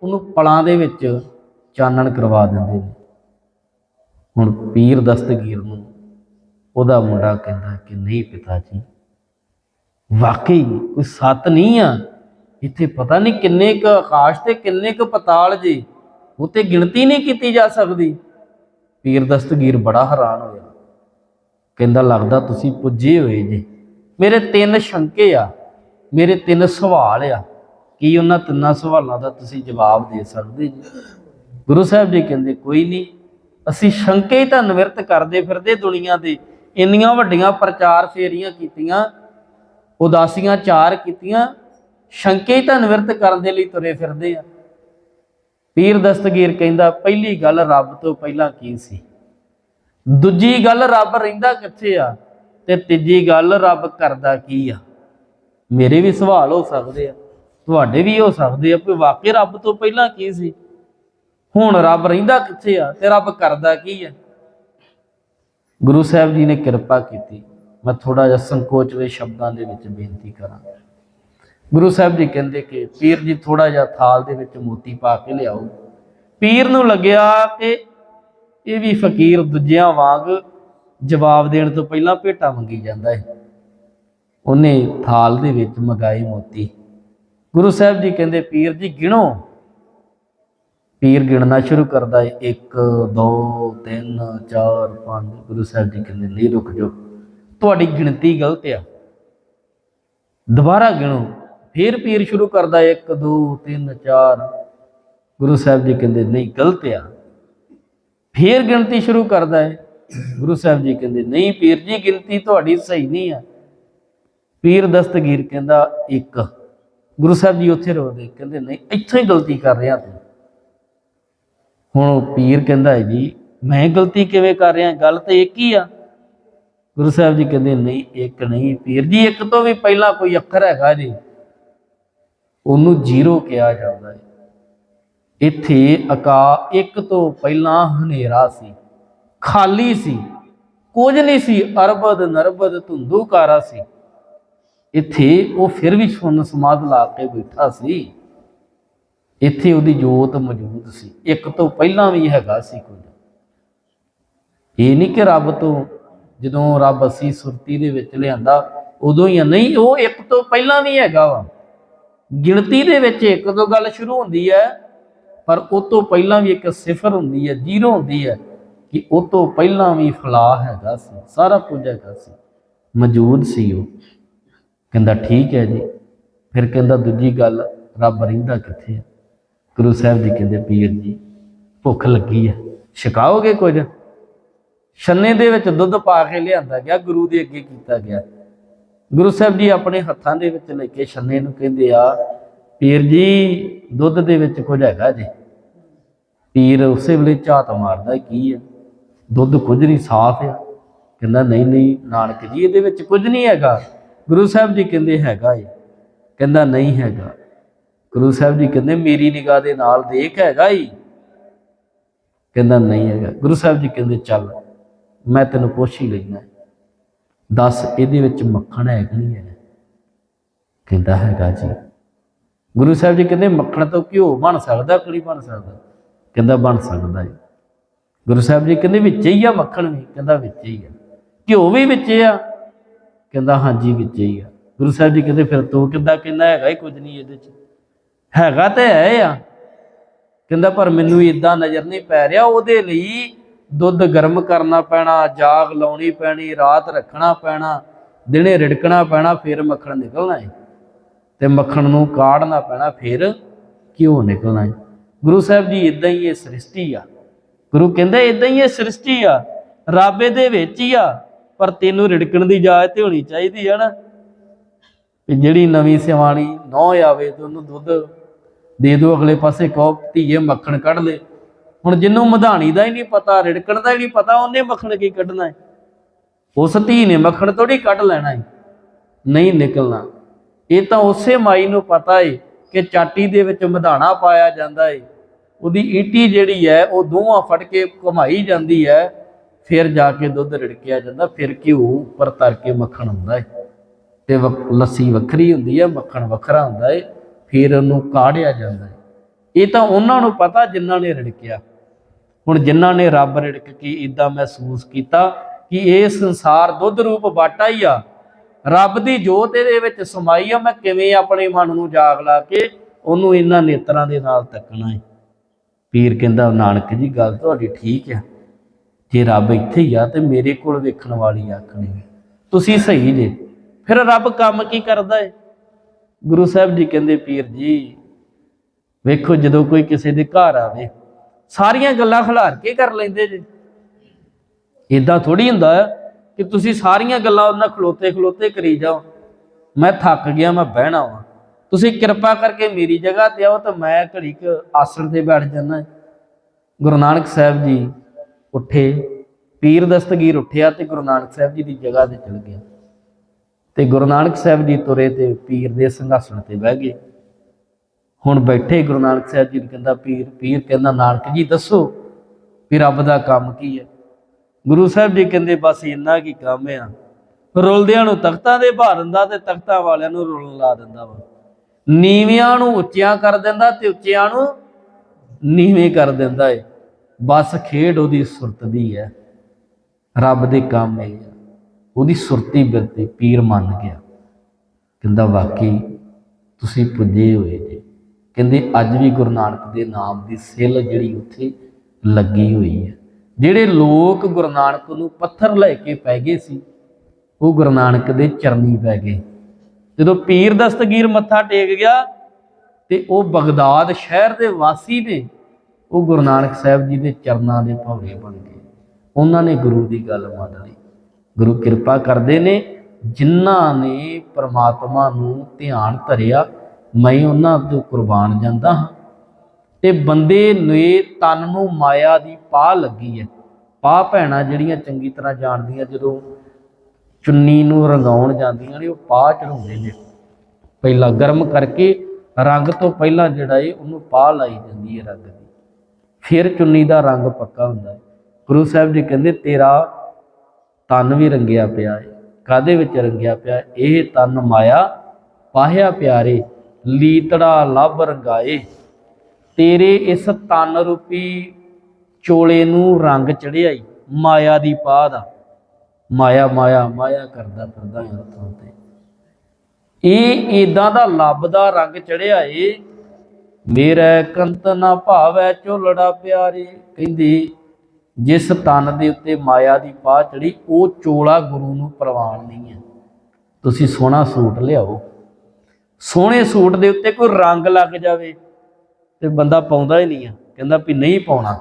Speaker 1: ਉਹਨੂੰ ਪਲਾਂ ਦੇ ਵਿੱਚ ਚਾਨਣ ਕਰਵਾ ਦਿੰਦੇ ਨੇ। ਹੁਣ ਪੀਰ ਦਸਤਗੀਰ ਨੂੰ ਉਹਦਾ ਮੁੰਡਾ ਕਹਿੰਦਾ ਕਿ ਨਹੀਂ ਪਿਤਾ ਜੀ ਵਾਕਈ ਕੋਈ ਸੱਤ ਨਹੀਂ ਆ? ਇੱਥੇ ਪਤਾ ਨਹੀਂ ਕਿੰਨੇ ਕ ਆਕਾਸ਼ ਤੇ ਕਿੰਨੇ ਕ ਪਤਾਲ ਜੀ ਉਹ ਤੇ ਗਿਣਤੀ ਨਹੀਂ ਕੀਤੀ ਜਾ ਸਕਦੀ। ਪੀਰ ਦਸਤਗੀਰ ਬੜਾ ਹੈਰਾਨ ਹੋਇਆ। ਕਹਿੰਦਾ, ਲੱਗਦਾ ਤੁਸੀਂ ਪੁੱਜੇ ਹੋਏ ਜੀ। ਮੇਰੇ ਤਿੰਨ ਸ਼ੰਕੇ ਆ, ਮੇਰੇ ਤਿੰਨ ਸਵਾਲ ਆ। ਕੀ ਉਹਨਾਂ ਤਿੰਨਾਂ ਸਵਾਲਾਂ ਦਾ ਤੁਸੀਂ ਜਵਾਬ ਦੇ ਸਕਦੇ ਜੀ? ਗੁਰੂ ਸਾਹਿਬ ਜੀ ਕਹਿੰਦੇ, ਕੋਈ ਨਹੀਂ ਅਸੀਂ ਸ਼ੰਕੇ ਹੀ ਤਾਂ ਨਿਵਰਤ ਕਰਦੇ ਫਿਰਦੇ ਦੁਨੀਆ ਦੇ, ਇੰਨੀਆਂ ਵੱਡੀਆਂ ਪ੍ਰਚਾਰ ਫੇਰੀਆਂ ਕੀਤੀਆਂ, ਉਦਾਸੀਆਂ ਚਾਰ ਕੀਤੀਆਂ, ਸ਼ੰਕੇ ਹੀ ਤਾਂ ਨਿਵਰਤ ਕਰਨ ਦੇ ਲਈ ਤੁਰੇ ਫਿਰਦੇ ਆ। ਪੀਰ ਦਸਤਗੀਰ ਕਹਿੰਦਾ, ਪਹਿਲੀ ਗੱਲ ਰੱਬ ਤੋਂ ਪਹਿਲਾਂ ਕੀ ਸੀ? ਦੂਜੀ ਗੱਲ ਰੱਬ ਰਹਿੰਦਾ ਕਿੱਥੇ ਆ? ਤੇ ਤੀਜੀ ਗੱਲ ਰੱਬ ਕਰਦਾ ਕੀ ਆ? ਮੇਰੇ ਵੀ ਸਵਾਲ ਹੋ ਸਕਦੇ ਆ, ਤੁਹਾਡੇ ਵੀ ਹੋ ਸਕਦੇ ਆ ਕਿ ਵਾਕਈ ਰੱਬ ਤੋਂ ਪਹਿਲਾਂ ਕੀ ਸੀ? ਹੁਣ ਰੱਬ ਰਹਿੰਦਾ ਕਿੱਥੇ ਆ ਤੇ ਰੱਬ ਕਰਦਾ ਕੀ ਆ? ਗੁਰੂ ਸਾਹਿਬ ਜੀ ਨੇ ਕਿਰਪਾ ਕੀਤੀ। ਮੈਂ ਥੋੜਾ ਜਿਹਾ ਸੰਕੋਚ ਸ਼ਬਦਾਂ ਦੇ ਵਿੱਚ ਬੇਨਤੀ ਕਰਾਂ। ਗੁਰੂ ਸਾਹਿਬ ਜੀ ਕਹਿੰਦੇ ਕਿ ਪੀਰ ਜੀ ਥੋੜਾ ਜਿਹਾ ਥਾਲ ਦੇ ਵਿੱਚ ਮੋਤੀ ਪਾ ਕੇ ਲਿਆਓ। ਪੀਰ ਨੂੰ ਲੱਗਿਆ ਕਿ ਇਹ ਵੀ ਫਕੀਰ ਦੂਜਿਆਂ ਵਾਂਗ ਜਵਾਬ ਦੇਣ ਤੋਂ ਪਹਿਲਾਂ ਭੇਟਾ ਮੰਗੀ ਜਾਂਦਾ ਹੈ। ਉਹਨੇ ਥਾਲ ਦੇ ਵਿੱਚ ਮਗਾਏ ਮੋਤੀ। ਗੁਰੂ ਸਾਹਿਬ ਜੀ ਕਹਿੰਦੇ, ਪੀਰ ਜੀ ਗਿਣੋ। ਪੀਰ ਗਿਣਨਾ ਸ਼ੁਰੂ ਕਰਦਾ ਹੈ 1 2 3 4 5 ਗੁਰੂ ਸਾਹਿਬ ਜੀ ਕਹਿੰਦੇ ਨਹੀਂ ਰੁਕ ਜਾਓ। ਤੁਹਾਡੀ ਗਿਣਤੀ ਗਲਤ ਆ। ਦੁਬਾਰਾ ਗਿਣੋ। ਫਿਰ ਪੀਰ ਸ਼ੁਰੂ ਕਰਦਾ 1 2 3 4 ਗੁਰੂ ਸਾਹਿਬ ਜੀ ਕਹਿੰਦੇ, ਨਹੀਂ, ਗਲਤ ਆ। ਫਿਰ ਗਿਣਤੀ ਸ਼ੁਰੂ ਕਰਦਾ ਹੈ ਗੁਰੂ ਸਾਹਿਬ ਜੀ ਕਹਿੰਦੇ, ਨਹੀਂ, ਪੀਰ ਜੀ, ਗਿਣਤੀ ਤੁਹਾਡੀ ਸਹੀ ਨਹੀਂ ਆ। ਪੀਰ ਦਸਤਗੀਰ ਕਹਿੰਦਾ 1 ਗੁਰੂ ਸਾਹਿਬ ਜੀ ਉੱਥੇ ਰੋਦੇ, ਕਹਿੰਦੇ, ਨਹੀਂ, ਇੱਥੋਂ ਹੀ ਗਲਤੀ ਕਰ ਰਿਹਾ ਤੂੰ। ਹੁਣ ਉਹ ਪੀਰ ਕਹਿੰਦਾ ਹੈ ਜੀ, ਮੈਂ ਗਲਤੀ ਕਿਵੇਂ ਕਰ ਰਿਹਾ? ਗੱਲ ਤਾਂ ਇੱਕ ਹੀ ਆ। ਗੁਰੂ ਸਾਹਿਬ ਜੀ ਕਹਿੰਦੇ, ਨਹੀਂ, ਇੱਕ ਨਹੀਂ ਪੀਰ ਜੀ, ਇੱਕ ਤੋਂ ਵੀ ਪਹਿਲਾਂ ਕੋਈ ਅੱਖਰ ਹੈਗਾ ਜੀ, ਉਹਨੂੰ ਜ਼ੀਰੋ ਕਿਹਾ ਜਾਂਦਾ ਹੈ। ਇੱਥੇ ਅਕਾ ਇੱਕ ਤੋਂ ਪਹਿਲਾਂ ਹਨੇਰਾ ਸੀ, ਖਾਲੀ ਸੀ, ਕੁਝ ਨਹੀਂ ਸੀ, ਅਰਬਦ ਨਰਬਦ ਧੁੰਦੂਕਾਰਾ ਸੀ। ਇੱਥੇ ਉਹ ਫਿਰ ਵੀ ਸੁਣ ਸਮਾਧ ਲਾ ਕੇ ਬੈਠਾ ਸੀ। ਇੱਥੇ ਉਹਦੀ ਜੋਤ ਮੌਜੂਦ ਸੀ। ਇੱਕ ਤੋਂ ਪਹਿਲਾਂ ਵੀ ਹੈਗਾ ਸੀ ਕੁਝ ਇਹ ਨਹੀਂ ਕਿ ਰੱਬ ਤੋਂ ਜਦੋਂ ਰੱਬ ਅਸੀਂ ਸੁਰਤੀ ਦੇ ਵਿੱਚ ਲਿਆਂਦਾ, ਉਦੋਂ ਹੀ ਆ। ਨਹੀਂ, ਉਹ ਇੱਕ ਤੋਂ ਪਹਿਲਾਂ ਵੀ ਹੈਗਾ ਵਾ। ਗਿਣਤੀ ਦੇ ਵਿੱਚ ਇੱਕ ਤੋਂ ਗੱਲ ਸ਼ੁਰੂ ਹੁੰਦੀ ਹੈ, ਪਰ ਉਹ ਤੋਂ ਪਹਿਲਾਂ ਵੀ ਇੱਕ ਸਿਫਰ ਹੁੰਦੀ ਹੈ, ਜ਼ੀਰੋ ਹੁੰਦੀ ਹੈ ਕਿ ਉਹ ਤੋਂ ਪਹਿਲਾਂ ਵੀ ਫਲਾ ਹੈਗਾ ਸੀ, ਸਾਰਾ ਕੁਝ ਹੈਗਾ ਸੀ, ਮੌਜੂਦ ਸੀ ਉਹ। ਕਹਿੰਦਾ, ਠੀਕ ਹੈ ਜੀ। ਫਿਰ ਕਹਿੰਦਾ, ਦੂਜੀ ਗੱਲ, ਰੱਬ ਰਹਿੰਦਾ ਕਿੱਥੇ ਹੈ ਗੁਰੂ ਸਾਹਿਬ ਜੀ ਕਹਿੰਦੇ ਪੀਰ ਜੀ, ਭੁੱਖ ਲੱਗੀ ਆ, ਛਕਾਓਗੇ ਕੁਝ? ਛੰਨੇ ਦੇ ਵਿੱਚ ਦੁੱਧ ਪਾ ਕੇ ਲਿਆਂਦਾ ਗਿਆ, ਗੁਰੂ ਦੇ ਅੱਗੇ ਕੀਤਾ ਗਿਆ। ਗੁਰੂ ਸਾਹਿਬ ਜੀ ਆਪਣੇ ਹੱਥਾਂ ਦੇ ਵਿੱਚ ਲੈ ਕੇ ਛੰਨੇ ਨੂੰ ਕਹਿੰਦੇ ਆ, ਪੀਰ ਜੀ, ਦੁੱਧ ਦੇ ਵਿੱਚ ਕੁਝ ਹੈਗਾ ਜੀ? ਪੀਰ ਉਸੇ ਵੇਲੇ ਝਾਤ ਮਾਰਦਾ, ਕੀ ਆ? ਦੁੱਧ ਕੁਝ ਨਹੀਂ, ਸਾਫ਼ ਆ। ਕਹਿੰਦਾ, ਨਹੀਂ ਨਹੀਂ, ਨਾਨਕ ਜੀ, ਇਹਦੇ ਵਿੱਚ ਕੁਝ ਨਹੀਂ ਹੈਗਾ। ਗੁਰੂ ਸਾਹਿਬ ਜੀ ਕਹਿੰਦੇ, ਹੈਗਾ ਏ। ਕਹਿੰਦਾ, ਨਹੀਂ ਹੈਗਾ। ਗੁਰੂ ਸਾਹਿਬ ਜੀ ਕਹਿੰਦੇ, ਮੇਰੀ ਨਿਗਾਹ ਦੇ ਨਾਲ ਦੇਖ ਹੈਗਾ ਹੀ ਕਹਿੰਦਾ, ਨਹੀਂ ਹੈਗਾ। ਗੁਰੂ ਸਾਹਿਬ ਜੀ ਕਹਿੰਦੇ, ਚੱਲ, ਮੈਂ ਤੈਨੂੰ ਪੁੱਛ ਹੀ ਲੈਣਾ ਦੱਸ, ਇਹਦੇ ਵਿੱਚ ਮੱਖਣ ਹੈ ਕਿ ਨਹੀਂ ਹੈ ਕਹਿੰਦਾ, ਹੈਗਾ ਜੀ। ਗੁਰੂ ਸਾਹਿਬ ਜੀ ਕਹਿੰਦੇ, ਮੱਖਣ ਤੋਂ ਘਿਓ ਬਣ ਸਕਦਾ ਕਿ ਨਹੀਂ ਬਣ ਸਕਦਾ? ਕਹਿੰਦਾ, ਬਣ ਸਕਦਾ ਹੈ ਗੁਰੂ ਸਾਹਿਬ ਜੀ ਕਹਿੰਦੇ, ਵਿੱਚ ਹੀ ਆ ਮੱਖਣ ਵੀ? ਕਹਿੰਦਾ, ਵਿੱਚ ਹੀ ਆ। ਘਿਓ ਵੀ ਵਿੱਚ ਆ? ਕਹਿੰਦਾ, ਹਾਂਜੀ, ਵਿੱਚ ਹੀ ਆ। ਗੁਰੂ ਸਾਹਿਬ ਜੀ ਕਹਿੰਦੇ, ਫਿਰ ਤੂੰ ਕਿੱਦਾਂ ਕਹਿੰਦਾ ਹੈਗਾ ਹੀ ਕੁਝ ਨਹੀਂ ਇਹਦੇ ਚ? ਹੈਗਾ ਤੇ ਹੈ ਆ। ਕਹਿੰਦਾ, ਪਰ ਮੈਨੂੰ ਇਦਾਂ ਨਜ਼ਰ ਨਹੀਂ ਪੈ ਰਿਹਾ। ਉਹਦੇ ਲਈ ਦੁੱਧ ਗਰਮ ਕਰਨਾ ਪੈਣਾ, ਜਾਗ ਲਾਉਣੀ ਪੈਣੀ, ਰਾਤ ਰੱਖਣਾ ਪੈਣਾ, ਦਿਨੇ ਰਿੜਕਣਾ ਪੈਣਾ, ਫਿਰ ਮੱਖਣ ਨਿਕਲਣਾ ਹੈ ਤੇ ਮੱਖਣ ਨੂੰ ਕਾੜਨਾ ਪੈਣਾ, ਫਿਰ ਘਿਓ ਨਿਕਲਣਾ ਹੈ ਗੁਰੂ ਸਾਹਿਬ ਜੀ ਇਦਾਂ ਹੀ ਇਹ ਸ੍ਰਿਸ਼ਟੀ ਆ। ਗੁਰੂ ਕਹਿੰਦਾ ਇਦਾਂ ਹੀ ਇਹ ਸ੍ਰਿਸ਼ਟੀ ਆ। ਰੱਬ ਦੇ ਵਿੱਚ ਹੀ ਆ, ਪਰ ਤੈਨੂੰ ਰਿੜਕਣ ਦੀ ਇਜਾਜ਼ਤ ਹੋਣੀ ਚਾਹੀਦੀ ਹੈ ਨਾ। ਵੀ ਜਿਹੜੀ ਨਵੀਂ ਸਿਵਾਣੀ ਨੌ ਆਵੇ ਤੇ ਉਹਨੂੰ ਦੁੱਧ ਦੇ ਦਿਓ, ਅਗਲੇ ਪਾਸੇ ਕਹੋ, ਧੀਏ ਮੱਖਣ ਕੱਢ ਲੈ। ਹੁਣ ਜਿੰਨੂੰ ਮਧਾਣੀ ਦਾ ਹੀ ਨਹੀਂ ਪਤਾ, ਰਿੜਕਣ ਦਾ ਹੀ ਨਹੀਂ ਪਤਾ, ਉਹਨੇ ਮੱਖਣ ਕੀ ਕੱਢਣਾ ਹੈ? ਉਸ ਧੀ ਨੇ ਮੱਖਣ ਥੋੜੀ ਕੱਢ ਲੈਣਾ ਹੈ, ਨਹੀਂ ਨਿਕਲਣਾ। ਇਹ ਤਾਂ ਉਸੇ ਮਾਈ ਨੂੰ ਪਤਾ ਹੈ ਕਿ ਚਾਟੀ ਦੇ ਵਿੱਚ ਮਧਾਣਾ ਪਾਇਆ ਜਾਂਦਾ ਏ। ਉਹਦੀ ਈਟੀ ਜਿਹੜੀ ਹੈ, ਉਹ ਦੋਵਾਂ ਫੜ ਕੇ ਘੁਮਾਈ ਜਾਂਦੀ ਹੈ, ਫਿਰ ਜਾ ਕੇ ਦੁੱਧ ਰਿੜਕਿਆ ਜਾਂਦਾ, ਫਿਰ ਘਿਓ ਉੱਪਰ ਤਰ ਕੇ ਮੱਖਣ ਹੁੰਦਾ ਏ। ਤੇ ਵਕ- ਲੱਸੀ ਵੱਖਰੀ ਹੁੰਦੀ ਹੈ, ਮੱਖਣ ਵੱਖਰਾ ਹੁੰਦਾ ਏ। ਫਿਰ ਉਹਨੂੰ ਕਾੜਿਆ ਜਾਂਦਾ ਹੈ। ਇਹ ਤਾਂ ਉਹਨਾਂ ਨੂੰ ਪਤਾ ਜਿਨ੍ਹਾਂ ਨੇ ਰਿੜਕਿਆ। ਹੁਣ ਜਿਨ੍ਹਾਂ ਨੇ ਰੱਬ ਰਿੜਕ ਕੇ ਇਦਾਂ ਮਹਿਸੂਸ ਕੀਤਾ ਕਿ ਇਹ ਸੰਸਾਰ ਦੁੱਧ ਰੂਪ ਬਾਟਾ ਹੀ ਆ। ਰੱਬ ਦੀ ਜੋਤ ਇਹਦੇ ਵਿੱਚ ਸਮਾਈ ਆ, ਮੈਂ ਕਿਵੇਂ ਆਪਣੇ ਮਨ ਨੂੰ ਜਾਗ ਲਾ ਕੇ ਉਹਨੂੰ ਇਹਨਾਂ ਨੇਤਰਾਂ ਦੇ ਨਾਲ ਤੱਕਣਾ ਹੈ। ਪੀਰ ਕਹਿੰਦਾ, ਨਾਨਕ ਜੀ, ਗੱਲ ਤੁਹਾਡੀ ਠੀਕ ਆ। ਜੇ ਰੱਬ ਇੱਥੇ ਹੀ ਆ ਤੇ ਮੇਰੇ ਕੋਲ ਵੇਖਣ ਵਾਲੀ ਅੱਖ ਨਹੀਂ। ਤੁਸੀਂ ਸਹੀ ਜੇ। ਫਿਰ ਰੱਬ ਕੰਮ ਕੀ ਕਰਦਾ ਹੈ? ਗੁਰੂ ਸਾਹਿਬ ਜੀ ਕਹਿੰਦੇ, ਪੀਰ ਜੀ, ਵੇਖੋ ਜਦੋਂ ਕੋਈ ਕਿਸੇ ਦੇ ਘਰ ਆਵੇ, ਸਾਰੀਆਂ ਗੱਲਾਂ ਖਿਲਾਰ ਕੇ ਕਰ ਲੈਂਦੇ ਜੇ। ਇਦਾਂ ਥੋੜੀ ਹੁੰਦਾ ਕਿ ਤੁਸੀਂ ਸਾਰੀਆਂ ਗੱਲਾਂ ਉਹਨਾਂ ਖਲੋਤੇ ਖਲੋਤੇ ਕਰੀ ਜਾਓ। ਮੈਂ ਥੱਕ ਗਿਆ, ਮੈਂ ਬਹਿਣਾ ਵਾਂ। ਤੁਸੀਂ ਕਿਰਪਾ ਕਰਕੇ ਮੇਰੀ ਜਗ੍ਹਾ ਤੇ ਆਓ ਤਾਂ ਮੈਂ ਘੜੀ ਕੁ ਆਸਣ ਤੇ ਬੈਠ ਜਾਣਾ ਗੁਰੂ ਨਾਨਕ ਸਾਹਿਬ ਜੀ ਉੱਠੇ, ਪੀਰ ਦਸਤਗੀਰ ਉੱਠਿਆ ਤੇ ਗੁਰੂ ਨਾਨਕ ਸਾਹਿਬ ਜੀ ਦੀ ਜਗ੍ਹਾ ਤੇ ਚਲ ਗਿਆ। ਤੇ ਗੁਰੂ ਨਾਨਕ ਸਾਹਿਬ ਜੀ ਤੁਰੇ ਤੇ ਪੀਰ ਦੇ ਸਿੰਘਾਸਣ ਤੇ ਬਹਿ ਗਏ। ਹੁਣ ਬੈਠੇ ਗੁਰੂ ਨਾਨਕ ਸਾਹਿਬ ਜੀ ਨੂੰ ਕਹਿੰਦਾ, ਪੀਰ ਪੀਰ ਕਹਿੰਦਾ, ਨਾਨਕ ਜੀ ਦੱਸੋ ਵੀ ਰੱਬ ਦਾ ਕੰਮ ਕੀ ਹੈ? ਗੁਰੂ ਸਾਹਿਬ ਜੀ ਕਹਿੰਦੇ, ਬਸ ਇੰਨਾ ਕੀ ਕੰਮ ਆ। ਰੁਲਦਿਆਂ ਨੂੰ ਤਖਤਾਂ ਦੇ ਭਾਰ ਦਿੰਦਾ ਤੇ ਤਖਤਾਂ ਵਾਲਿਆਂ ਨੂੰ ਰੁਲਣ ਲਾ ਦਿੰਦਾ ਵਾ। ਨੀਵਿਆਂ ਨੂੰ ਉੱਚਿਆਂ ਕਰ ਦਿੰਦਾ ਤੇ ਉੱਚਿਆਂ ਨੂੰ ਨੀਵੇਂ ਕਰ ਦਿੰਦਾ ਏ। ਬਸ ਖੇਡ ਉਹਦੀ ਸੁਰਤ ਦੀ ਹੈ। ਰੱਬ ਦੇ ਕੰਮ ਇਹ ਆ। ਉਹਦੀ ਸੁਰਤੀ ਬਿਰਤੀ ਪੀਰ ਮੰਨ ਗਿਆ। ਕਹਿੰਦਾ, ਵਾਕਈ ਤੁਸੀਂ ਪੁੱਜੇ ਹੋਏ ਜੇ। ਕਹਿੰਦੇ, ਅੱਜ ਵੀ ਗੁਰੂ ਨਾਨਕ ਦੇ ਨਾਮ ਦੀ ਸਿੱਲ ਜਿਹੜੀ ਉੱਥੇ ਲੱਗੀ ਹੋਈ ਹੈ। ਜਿਹੜੇ ਲੋਕ ਗੁਰੂ ਨਾਨਕ ਨੂੰ ਪੱਥਰ ਲੈ ਕੇ ਪੈ ਗਏ ਸੀ, ਉਹ ਗੁਰੂ ਨਾਨਕ ਦੇ ਚਰਨੀ ਪੈ ਗਏ। ਜਦੋਂ ਪੀਰ ਦਸਤਗੀਰ ਮੱਥਾ ਟੇਕ ਗਿਆ ਤੇ ਉਹ ਬਗਦਾਦ ਸ਼ਹਿਰ ਦੇ ਵਾਸੀ ਨੇ, ਉਹ ਗੁਰੂ ਨਾਨਕ ਸਾਹਿਬ ਜੀ ਦੇ ਚਰਨਾਂ ਦੇ ਭੌਰੇ ਬਣ ਗਏ। ਉਹਨਾਂ ਨੇ ਗੁਰੂ ਦੀ ਗੱਲ ਮੰਨ ਲਈ। ਗੁਰੂ ਕਿਰਪਾ ਕਰਦੇ ਨੇ, ਜਿਨ੍ਹਾਂ ਨੇ ਪ੍ਰਮਾਤਮਾ ਨੂੰ ਧਿਆਨ ਧਰਿਆ, ਮੈਂ ਉਹਨਾਂ ਤੋਂ ਕੁਰਬਾਨ ਜਾਂਦਾ ਹਾਂ। ਤੇ ਬੰਦੇ ਨੇ ਤਨ ਨੂੰ ਮਾਇਆ ਦੀ ਪਾ ਲੱਗੀ ਹੈ। ਪਾ ਭੈਣਾ ਜਿਹੜੀਆਂ ਚੰਗੀ ਤਰ੍ਹਾਂ ਜਾਣਦੀਆਂ, ਜਦੋਂ ਚੁੰਨੀ ਨੂੰ ਰੰਗਾਉਣ ਜਾਂਦੀਆਂ ਨੇ, ਉਹ ਪਾ ਚੜਾਉਂਦੇ ਨੇ। ਪਹਿਲਾਂ ਗਰਮ ਕਰਕੇ ਰੰਗ ਤੋਂ ਪਹਿਲਾਂ ਜਿਹੜਾ ਏ, ਉਹਨੂੰ ਪਾ ਲਾਈ ਜਾਂਦੀ ਹੈ ਰੰਗ ਦੀ। ਫਿਰ ਚੁੰਨੀ ਦਾ ਰੰਗ ਪੱਕਾ ਹੁੰਦਾ ਹੈ। ਗੁਰੂ ਸਾਹਿਬ ਜੀ ਕਹਿੰਦੇ, ਤੇਰਾ ਤਨ ਵੀ ਰੰਗਿਆ ਪਿਆ ਹੈ ਕਾਦੇ ਵਿੱਚ ਰੰਗਿਆ ਪਿਆ? ਇਹ ਤਨ ਮਾਇਆ ਪਾਹਿਆ ਪਿਆਰੇ, ਲੀਤੜਾ ਲੱਭ ਰੰਗਾਏ। ਤੇਰੇ ਇਸ ਤਨ ਰੂਪੀ ਚੋਲੇ ਨੂੰ ਰੰਗ ਚੜਿਆਈ, ਮਾਇਆ ਦੀ ਪਾ ਦਾ ਮਾਇਆ ਮਾਇਆ ਮਾਇਆ ਕਰਦਾ ਫਿਰਦਾ ਹਾਂ ਹੱਥਾਂ ਤੇ। ਇਹ ਇਦਾਂ ਦਾ ਲੱਭਦਾ ਰੰਗ ਚੜਿਆ ਏ। ਮੇਰਾ ਕੰਤ ਨਾ ਭਾਵੈ ਝੋਲੜਾ ਪਿਆਰੇ, ਕਹਿੰਦੀ ਜਿਸ ਤਨ ਦੇ ਉੱਤੇ ਮਾਇਆ ਦੀ ਪਾਹ ਚੜੀ, ਉਹ ਚੋਲਾ ਗੁਰੂ ਨੂੰ ਪ੍ਰਵਾਨ ਨਹੀਂ ਹੈ। ਤੁਸੀਂ ਸੋਹਣਾ ਸੂਟ ਲਿਆਓ। ਸੋਹਣੇ ਸੂਟ ਦੇ ਉੱਤੇ ਕੋਈ ਰੰਗ ਲੱਗ ਜਾਵੇ ਤੇ ਬੰਦਾ ਪਾਉਂਦਾ ਹੀ ਨਹੀਂ ਆ ਕਹਿੰਦਾ ਵੀ ਨਹੀਂ ਪਾਉਣਾ।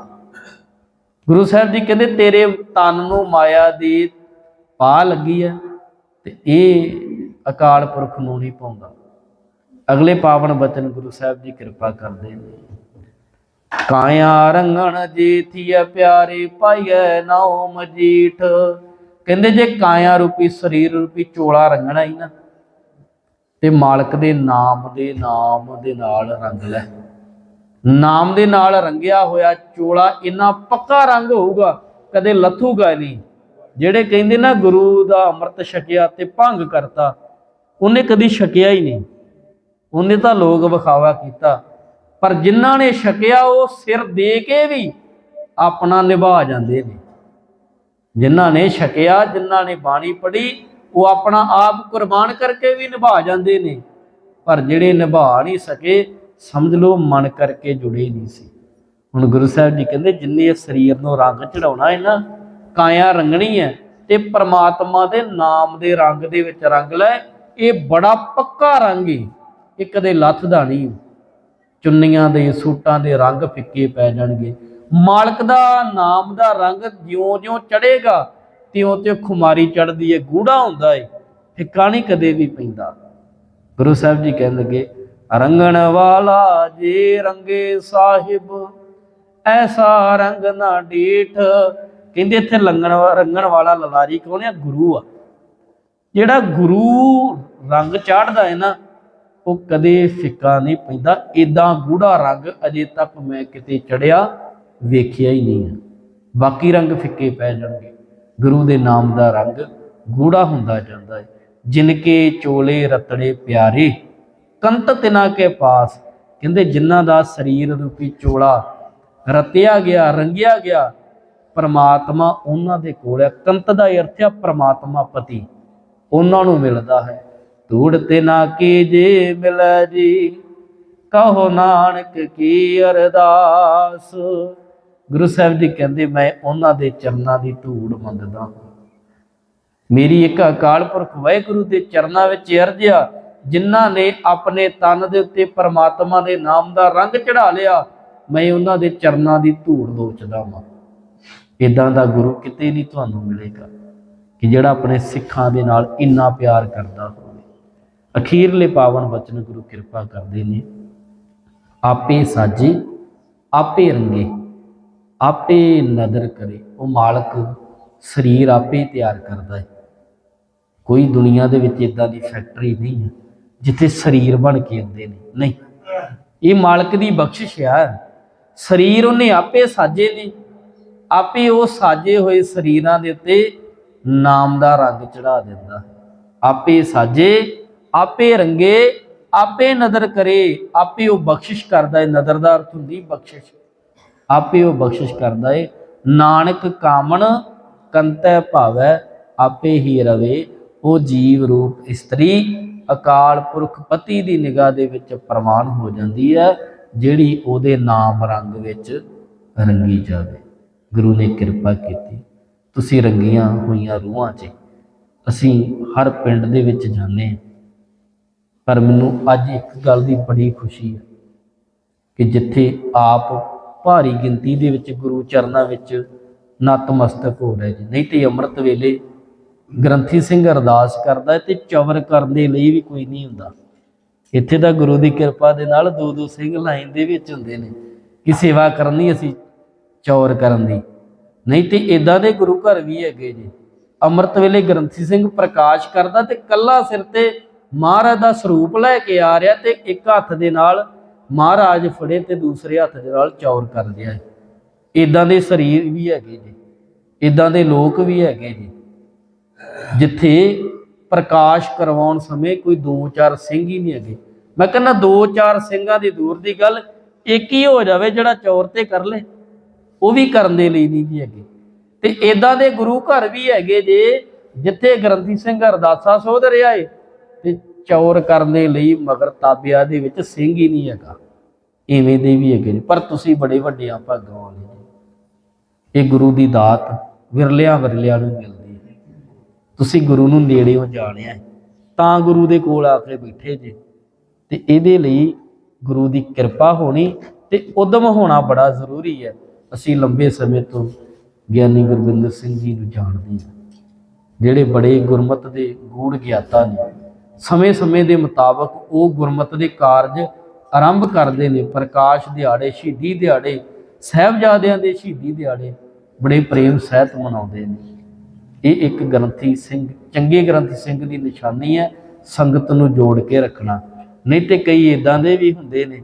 Speaker 1: ਗੁਰੂ ਸਾਹਿਬ ਜੀ ਕਹਿੰਦੇ, ਤੇਰੇ ਤਨ ਨੂੰ ਮਾਇਆ ਦੀ ਪਾ ਲੱਗੀ ਹੈ ਤੇ ਇਹ ਅਕਾਲ ਪੁਰਖ ਨੂੰ ਨਹੀਂ ਪਾਉਂਦਾ। ਅਗਲੇ ਪਾਵਨ ਬਚਨ ਗੁਰੂ ਸਾਹਿਬ ਜੀ ਕਿਰਪਾ ਕਰਦੇ ਨੇ। ਕਾਇਆ ਰੰਗਣ ਜੀਥੀਐ ਪਿਆਰੇ ਪਾਈਐ ਨਾਉ ਮਜੀਠ। ਕਹਿੰਦੇ ਜੇ ਕਾਇਆ ਰੂਪੀ ਸਰੀਰ ਰੂਪੀ ਚੋਲਾ ਰੰਗਣਾ ਹੀ ਨਾ, ਤੇ ਮਾਲਕ ਦੇ ਨਾਮ ਦੇ ਨਾਮ ਦੇ ਨਾਲ ਰੰਗ ਲੈ। ਨਾਮ ਦੇ ਨਾਲ ਰੰਗਿਆ ਹੋਇਆ ਚੋਲਾ ਇੰਨਾ ਪੱਕਾ ਰੰਗ ਹੋਊਗਾ, ਕਦੇ ਲੱਥੂਗਾ ਨਹੀਂ ਜਿਹੜੇ ਕਹਿੰਦੇ ਨਾ ਗੁਰੂ ਦਾ ਅੰਮ੍ਰਿਤ ਛਕਿਆ ਤੇ ਭੰਗ ਕਰਤਾ, ਉਹਨੇ ਕਦੀ ਛਕਿਆ ਹੀ ਨਹੀਂ ਉਹਨੇ ਤਾਂ ਲੋਕ ਵਿਖਾਵਾ ਕੀਤਾ। ਪਰ ਜਿਨ੍ਹਾਂ ਨੇ ਛਕਿਆ, ਉਹ ਸਿਰ ਦੇ ਕੇ ਵੀ ਆਪਣਾ ਨਿਭਾ ਜਾਂਦੇ ਨੇ। ਜਿਨ੍ਹਾਂ ਨੇ ਛਕਿਆ, ਜਿਨ੍ਹਾਂ ਨੇ ਬਾਣੀ ਪੜ੍ਹੀ, ਉਹ ਆਪਣਾ ਆਪ ਕੁਰਬਾਨ ਕਰਕੇ ਵੀ ਨਿਭਾ ਜਾਂਦੇ ਨੇ। ਪਰ ਜਿਹੜੇ ਨਿਭਾ ਨਹੀਂ ਸਕੇ, ਸਮਝ ਲਓ, ਮਨ ਕਰਕੇ ਜੁੜੇ ਨਹੀਂ ਸੀ। ਹੁਣ ਗੁਰੂ ਸਾਹਿਬ ਜੀ ਕਹਿੰਦੇ, ਜਿੰਨੇ ਸਰੀਰ ਨੂੰ ਰੰਗ ਚੜਾਉਣਾ ਹੈ ਨਾ, ਕਾਇਆ ਰੰਗਣੀ ਹੈ ਤੇ ਪ੍ਰਮਾਤਮਾ ਦੇ ਨਾਮ ਦੇ ਰੰਗ ਦੇ ਵਿੱਚ ਰੰਗ ਲੈ, ਇਹ ਬੜਾ ਪੱਕਾ ਰੰਗ ਹੈ ਇਹ ਕਦੇ ਲੱਥਦਾ ਨਹੀਂ। ਚੁੰਨੀਆਂ ਦੇ, ਸੂਟਾਂ ਦੇ ਰੰਗ ਫਿੱਕੇ ਪੈ ਜਾਣਗੇ। ਮਾਲਕ ਦਾ ਨਾਮ ਦਾ ਰੰਗ ਜਿਉਂ-ਜਿਉਂ ਚੜੇਗਾ ਤਿਉਂ-ਤਿਉਂ ਖੁਮਾਰੀ ਚੜਦੀ ਹੈ ਗੂੜਾ ਹੁੰਦਾ ਏ, ਫਿੱਕਾ ਨਹੀਂ ਕਦੇ ਵੀ ਪੈਂਦਾ। ਗੁਰੂ ਸਾਹਿਬ ਜੀ ਕਹਿਣ ਲੱਗੇ, ਰੰਗਣ ਵਾਲਾ ਜੇ ਰੰਗੇ ਸਾਹਿਬ, ਐਸਾ ਰੰਗ ਨਾ ਡੀਠ। ਕਹਿੰਦੇ ਇੱਥੇ ਲੰਗਣ ਰੰਗਣ ਵਾਲਾ ਲਲਾਰੀ ਕੌਣ ਆ? ਗੁਰੂ ਆ। ਜਿਹੜਾ ਗੁਰੂ ਰੰਗ ਚਾੜਦਾ ਹੈ ਨਾ ਉਹ ਕਦੇ ਫਿੱਕਾ ਨਹੀਂ ਪੈਂਦਾ। ਇਦਾਂ ਗੂੜਾ ਰੰਗ ਅਜੇ ਤੱਕ ਮੈਂ ਕਿਤੇ ਚੜਿਆ ਵੇਖਿਆ ਹੀ ਨਹੀਂ ਹੈ। ਬਾਕੀ ਰੰਗ ਫਿੱਕੇ ਪੈ ਜਾਣਗੇ। ਗੁਰੂ ਦੇ ਨਾਮ ਦਾ ਰੰਗ ਗੂੜਾ ਹੁੰਦਾ ਜਾਂਦਾ ਹੈ। ਜਿਨ ਕੇ ਚੋਲੇ ਰਤੜੇ ਪਿਆਰੇ, ਕੰਤ ਤਿਨਾ ਕੇ ਪਾਸ। ਕਹਿੰਦੇ ਜਿਨ੍ਹਾਂ ਦਾ ਸਰੀਰ ਰੂਪੀ ਚੋਲਾ ਰਤਿਆ ਗਿਆ, ਰੰਗਿਆ ਗਿਆ, ਪਰਮਾਤਮਾ ਉਹਨਾਂ ਦੇ ਕੋਲ ਹੈ। ਕੰਤ ਦਾ ਅਰਥ ਹੈ, ਪਰਮਾਤਮਾ ਪਤੀ। ਉਹਨਾਂ ਨੂੰ ਮਿਲਦਾ ਹੈ। ਧੂੜ ਤੇ ਨਾ ਕੀ ਜੇ ਮਿਲੈ ਜੀ। ਕਹੋ ਨਾਨਕ ਕੀ ਅਰਦਾਸ। ਗੁਰੂ ਸਾਹਿਬ ਜੀ ਕਹਿੰਦੇ, ਮੈਂ ਉਹਨਾਂ ਦੇ ਚਰਨਾਂ ਦੀ ਧੂੜ ਮੰਗਦਾ ਹਾਂ। ਮੇਰੀ ਇੱਕ ਅਕਾਲ ਪੁਰਖ ਵਾਹਿਗੁਰੂ ਦੇ ਚਰਨਾਂ ਵਿੱਚ ਅਰਜ਼ ਆ ਜਿਨ੍ਹਾਂ ਨੇ ਆਪਣੇ ਤਨ ਦੇ ਉੱਤੇ ਪਰਮਾਤਮਾ ਦੇ ਨਾਮ ਦਾ ਰੰਗ ਚੜਾ ਲਿਆ, ਮੈਂ ਉਹਨਾਂ ਦੇ ਚਰਨਾਂ ਦੀ ਧੂੜ ਲੋਚਦਾ ਹਾਂ। ਇਦਾਂ ਦਾ ਗੁਰੂ ਕਿਤੇ ਨਹੀਂ ਤੁਹਾਨੂੰ ਮਿਲੇਗਾ, ਕਿ ਜਿਹੜਾ ਆਪਣੇ ਸਿੱਖਾਂ ਦੇ ਨਾਲ ਇੰਨਾ ਪਿਆਰ ਕਰਦਾ ਅਖੀਰਲੇ ਪਾਵਨ ਬਚਨ ਗੁਰੂ ਕਿਰਪਾ ਕਰਦੇ ਨੇ। ਆਪੇ ਸਾਜੇ, ਆਪੇ ਰੰਗੇ, ਆਪੇ ਨਦਰ ਕਰੇ। ਉਹ ਮਾਲਕ ਸਰੀਰ ਆਪੇ ਤਿਆਰ ਕਰਦਾ ਹੈ। ਕੋਈ ਦੁਨੀਆ ਦੇ ਵਿੱਚ ਇਦਾਂ ਦੀ ਫੈਕਟਰੀ ਨਹੀਂ ਹੈ, ਜਿੱਥੇ ਸਰੀਰ ਬਣ ਕੇ ਆਉਂਦੇ ਨੇ। ਨਹੀਂ, ਇਹ ਮਾਲਕ ਦੀ ਬਖਸ਼ਿਸ਼ ਆ। ਸਰੀਰ ਉਹਨੇ ਆਪੇ ਸਾਜੇ ਨੇ। ਆਪੇ ਉਹ ਸਾਜੇ ਹੋਏ ਸਰੀਰਾਂ ਦੇ ਉੱਤੇ ਨਾਮ ਦਾ ਰੰਗ ਚੜਾ ਦਿੰਦਾ। ਆਪੇ ਸਾਜੇ ਆਪੇ ਰੰਗੇ, ਆਪੇ ਨਦਰ ਕਰੇ, ਆਪੇ ਉਹ ਬਖਸ਼ਿਸ਼ ਕਰਦਾ ਹੈ ਨਦਰ ਦਾ ਅਰਥ ਹੁੰਦੀ ਬਖਸ਼ਿਸ਼। ਆਪੇ ਉਹ ਬਖਸ਼ਿਸ਼ ਕਰਦਾ ਏ, ਨਾਨਕ ਕਾਮਣ ਕੰਤੈ ਭਾਵੈ, ਆਪੇ ਹੀ ਰਵੇ, ਉਹ ਜੀਵ ਰੂਪ ਇਸਤਰੀ, ਅਕਾਲ ਪੁਰਖ ਪਤੀ ਦੀ ਨਿਗਾਹ ਦੇ ਵਿੱਚ ਪ੍ਰਵਾਨ ਹੋ ਜਾਂਦੀ ਹੈ ਜਿਹੜੀ ਉਹਦੇ ਨਾਮ ਰੰਗ ਵਿੱਚ ਰੰਗੀ ਜਾਵੇ। ਗੁਰੂ ਨੇ ਕਿਰਪਾ ਕੀਤੀ, ਤੁਸੀਂ ਰੰਗੀਆਂ ਹੋਈਆਂ ਰੂਹਾਂ 'ਚ, ਅਸੀਂ ਹਰ ਪਿੰਡ ਦੇ ਵਿੱਚ ਜਾਂਦੇ ਹਾਂ ਪਰ ਮੈਨੂੰ ਅੱਜ ਇੱਕ ਗੱਲ ਦੀ ਬੜੀ ਖੁਸ਼ੀ ਹੈ ਕਿ ਜਿੱਥੇ ਆਪ ਭਾਰੀ ਗਿਣਤੀ ਦੇ ਵਿੱਚ ਗੁਰੂ ਚਰਨਾਂ ਵਿੱਚ ਨਤਮਸਤਕ ਹੋ ਰਹੇ ਜੀ। ਨਹੀਂ ਤੇ ਅੰਮ੍ਰਿਤ ਵੇਲੇ ਗ੍ਰੰਥੀ ਸਿੰਘ ਅਰਦਾਸ ਕਰਦਾ ਹੈ ਤੇ ਚਵਰ ਕਰਨ ਦੇ ਲਈ ਵੀ ਕੋਈ ਨਹੀਂ ਹੁੰਦਾ। ਇੱਥੇ ਤਾਂ ਗੁਰੂ ਦੀ ਕਿਰਪਾ ਦੇ ਨਾਲ ਦੋ ਦੋ ਸਿੰਘ ਲਾਈਨ ਦੇ ਵਿੱਚ ਹੁੰਦੇ ਨੇ ਕਿ ਸੇਵਾ ਕਰਨੀ ਅਸੀਂ ਚੌਰ ਕਰਨ ਦੀ। ਨਹੀਂ ਤੇ ਇਦਾਂ ਦੇ ਗੁਰੂ ਘਰ ਵੀ ਹੈਗੇ ਜੀ। ਅੰਮ੍ਰਿਤ ਵੇਲੇ ਗ੍ਰੰਥੀ ਸਿੰਘ ਪ੍ਰਕਾਸ਼ ਕਰਦਾ ਤੇ ਕੱਲਾ ਸਿਰ ਤੇ ਮਹਾਰਾਜ ਦਾ ਸਰੂਪ ਲੈ ਕੇ ਆ ਰਿਹਾ ਤੇ ਇੱਕ ਹੱਥ ਦੇ ਨਾਲ ਮਹਾਰਾਜ ਫੜੇ ਤੇ ਦੂਸਰੇ ਹੱਥ ਦੇ ਨਾਲ ਚੌਰ ਕਰ ਰਿਹਾ ਹੈ। ਇਦਾਂ ਦੇ ਸਰੀਰ ਵੀ ਹੈਗੇ ਜੀ। ਇਦਾਂ ਦੇ ਲੋਕ ਵੀ ਹੈਗੇ ਜੀ। ਜਿੱਥੇ ਪ੍ਰਕਾਸ਼ ਕਰਵਾਉਣ ਸਮੇਂ ਕੋਈ ਦੋ ਚਾਰ ਸਿੰਘ ਹੀ ਨਹੀਂ ਹੈਗੇ। ਮੈਂ ਕਹਿੰਦਾ ਦੋ ਚਾਰ ਸਿੰਘਾਂ ਦੀ ਦੂਰ ਦੀ ਗੱਲ, ਇੱਕ ਹੀ ਹੋ ਜਾਵੇ ਜਿਹੜਾ ਚੌਰ ਤੇ ਕਰ ਲੇ, ਉਹ ਵੀ ਕਰਨ ਦੇ ਲਈ ਨਹੀਂ ਜੀ ਹੈਗੇ। ਤੇ ਇਦਾਂ ਦੇ ਗੁਰੂ ਘਰ ਵੀ ਹੈਗੇ ਜੇ, ਜਿੱਥੇ ਗ੍ਰੰਥੀ ਸਿੰਘ ਅਰਦਾਸਾ ਸੋਧ ਰਿਹਾ ਏ ਚੌਰ ਕਰਨ ਦੇ ਲਈ, ਮਗਰ ਤਾਬਿਆ ਦੇ ਵਿੱਚ ਸਿੰਘ ਹੀ ਨਹੀਂ ਹੈਗਾ। ਇਵੇਂ ਦੇ ਵੀ ਹੈਗੇ ਨੇ, ਪਰ ਤੁਸੀਂ ਬੜੇ ਵੱਡਿਆਂ ਭਾਗਾਂ ਵਾਲੇ ਜੀ ਇਹ ਗੁਰੂ ਦੀ ਦਾਤ ਵਿਰਲਿਆਂ ਵਿਰਲਿਆਂ ਨੂੰ ਮਿਲਦੀ ਹੈ। ਤੁਸੀਂ ਗੁਰੂ ਨੂੰ ਨੇੜਿਓਂ ਜਾਣਿਆ ਤਾਂ ਗੁਰੂ ਦੇ ਕੋਲ ਆ ਕੇ ਬੈਠੇ ਜੇ। ਤੇ ਇਹਦੇ ਲਈ ਗੁਰੂ ਦੀ ਕਿਰਪਾ ਹੋਣੀ ਤੇ ਉਦਮ ਹੋਣਾ ਬੜਾ ਜ਼ਰੂਰੀ ਹੈ। ਅਸੀਂ ਲੰਬੇ ਸਮੇਂ ਤੋਂ ਗਿਆਨੀ ਗੁਰਬਿੰਦਰ ਸਿੰਘ ਜੀ ਨੂੰ ਜਾਣਦੇ ਹਾਂ। ਜਿਹੜੇ ਬੜੇ ਗੁਰਮਤ ਦੇ ਗੂੜ ਗਿਆਤਾ ਨੇ। ਸਮੇਂ-ਸਮੇਂ ਦੇ ਮੁਤਾਬਕ ਉਹ ਗੁਰਮਤ ਦੇ ਕਾਰਜ ਆਰੰਭ ਕਰਦੇ ਨੇ। ਪ੍ਰਕਾਸ਼ ਦਿਹਾੜੇ, ਸ਼ਹੀਦੀ ਦਿਹਾੜੇ, ਸਹਿਬਜ਼ਾਦਿਆਂ ਦੇ ਸ਼ਹੀਦੀ ਦਿਹਾੜੇ ਬੜੇ ਪ੍ਰੇਮ ਸਹਿਤ ਮਨਾਉਂਦੇ ਨੇ। ਇਹ ਇੱਕ ਗ੍ਰੰਥੀ ਸਿੰਘ, ਚੰਗੇ ਗ੍ਰੰਥੀ ਸਿੰਘ ਦੀ ਨਿਸ਼ਾਨੀ ਹੈ, ਸੰਗਤ ਨੂੰ ਜੋੜ ਕੇ ਰੱਖਣਾ। ਨਹੀਂ ਤੇ ਕਈ ਇਦਾਂ ਦੇ ਵੀ ਹੁੰਦੇ ਨੇ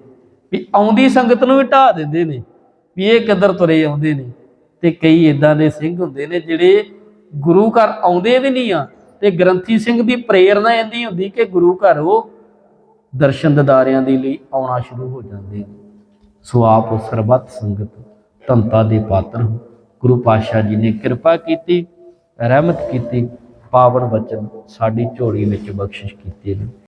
Speaker 1: ਵੀ ਆਉਂਦੀ ਸੰਗਤ ਨੂੰ ਵੀ ਢਾ ਦਿੰਦੇ ਨੇ, ਵੀ ਇਹ ਕਿੱਧਰ ਤੁਰੇ ਆਉਂਦੇ ਨੇ। ਤੇ ਕਈ ਇਦਾਂ ਦੇ ਸਿੰਘ ਹੁੰਦੇ ਨੇ ਜਿਹੜੇ ਗੁਰੂ ਘਰ ਆਉਂਦੇ ਵੀ ਨਹੀਂ ਆ ਤੇ ਗ੍ਰੰਥੀ ਸਿੰਘ ਦੀ ਪ੍ਰੇਰਨਾ ਇੰਦੀ ਹੁੰਦੀ ਕਿ ਗੁਰੂ ਘਰ ਉਹ ਦਰਸ਼ਨ ਦਦਾਰਿਆਂ ਦੇ ਲਈ ਆਉਣਾ ਸ਼ੁਰੂ ਹੋ ਜਾਂਦੇ ਨੇ। ਸੋ ਆਪ ਸਰਬੱਤ ਸੰਗਤ, ਧੰਤਾ ਦੇ ਪਾਤਰ ਗੁਰੂ ਪਾਤਸ਼ਾਹ ਜੀ ਨੇ ਕਿਰਪਾ ਕੀਤੀ, ਰਹਿਮਤ ਕੀਤੀ, ਪਾਵਨ ਬਚਨ ਸਾਡੀ ਝੋਲੀ ਵਿੱਚ ਬਖਸ਼ਿਸ਼ ਕੀਤੀ ਨੇ।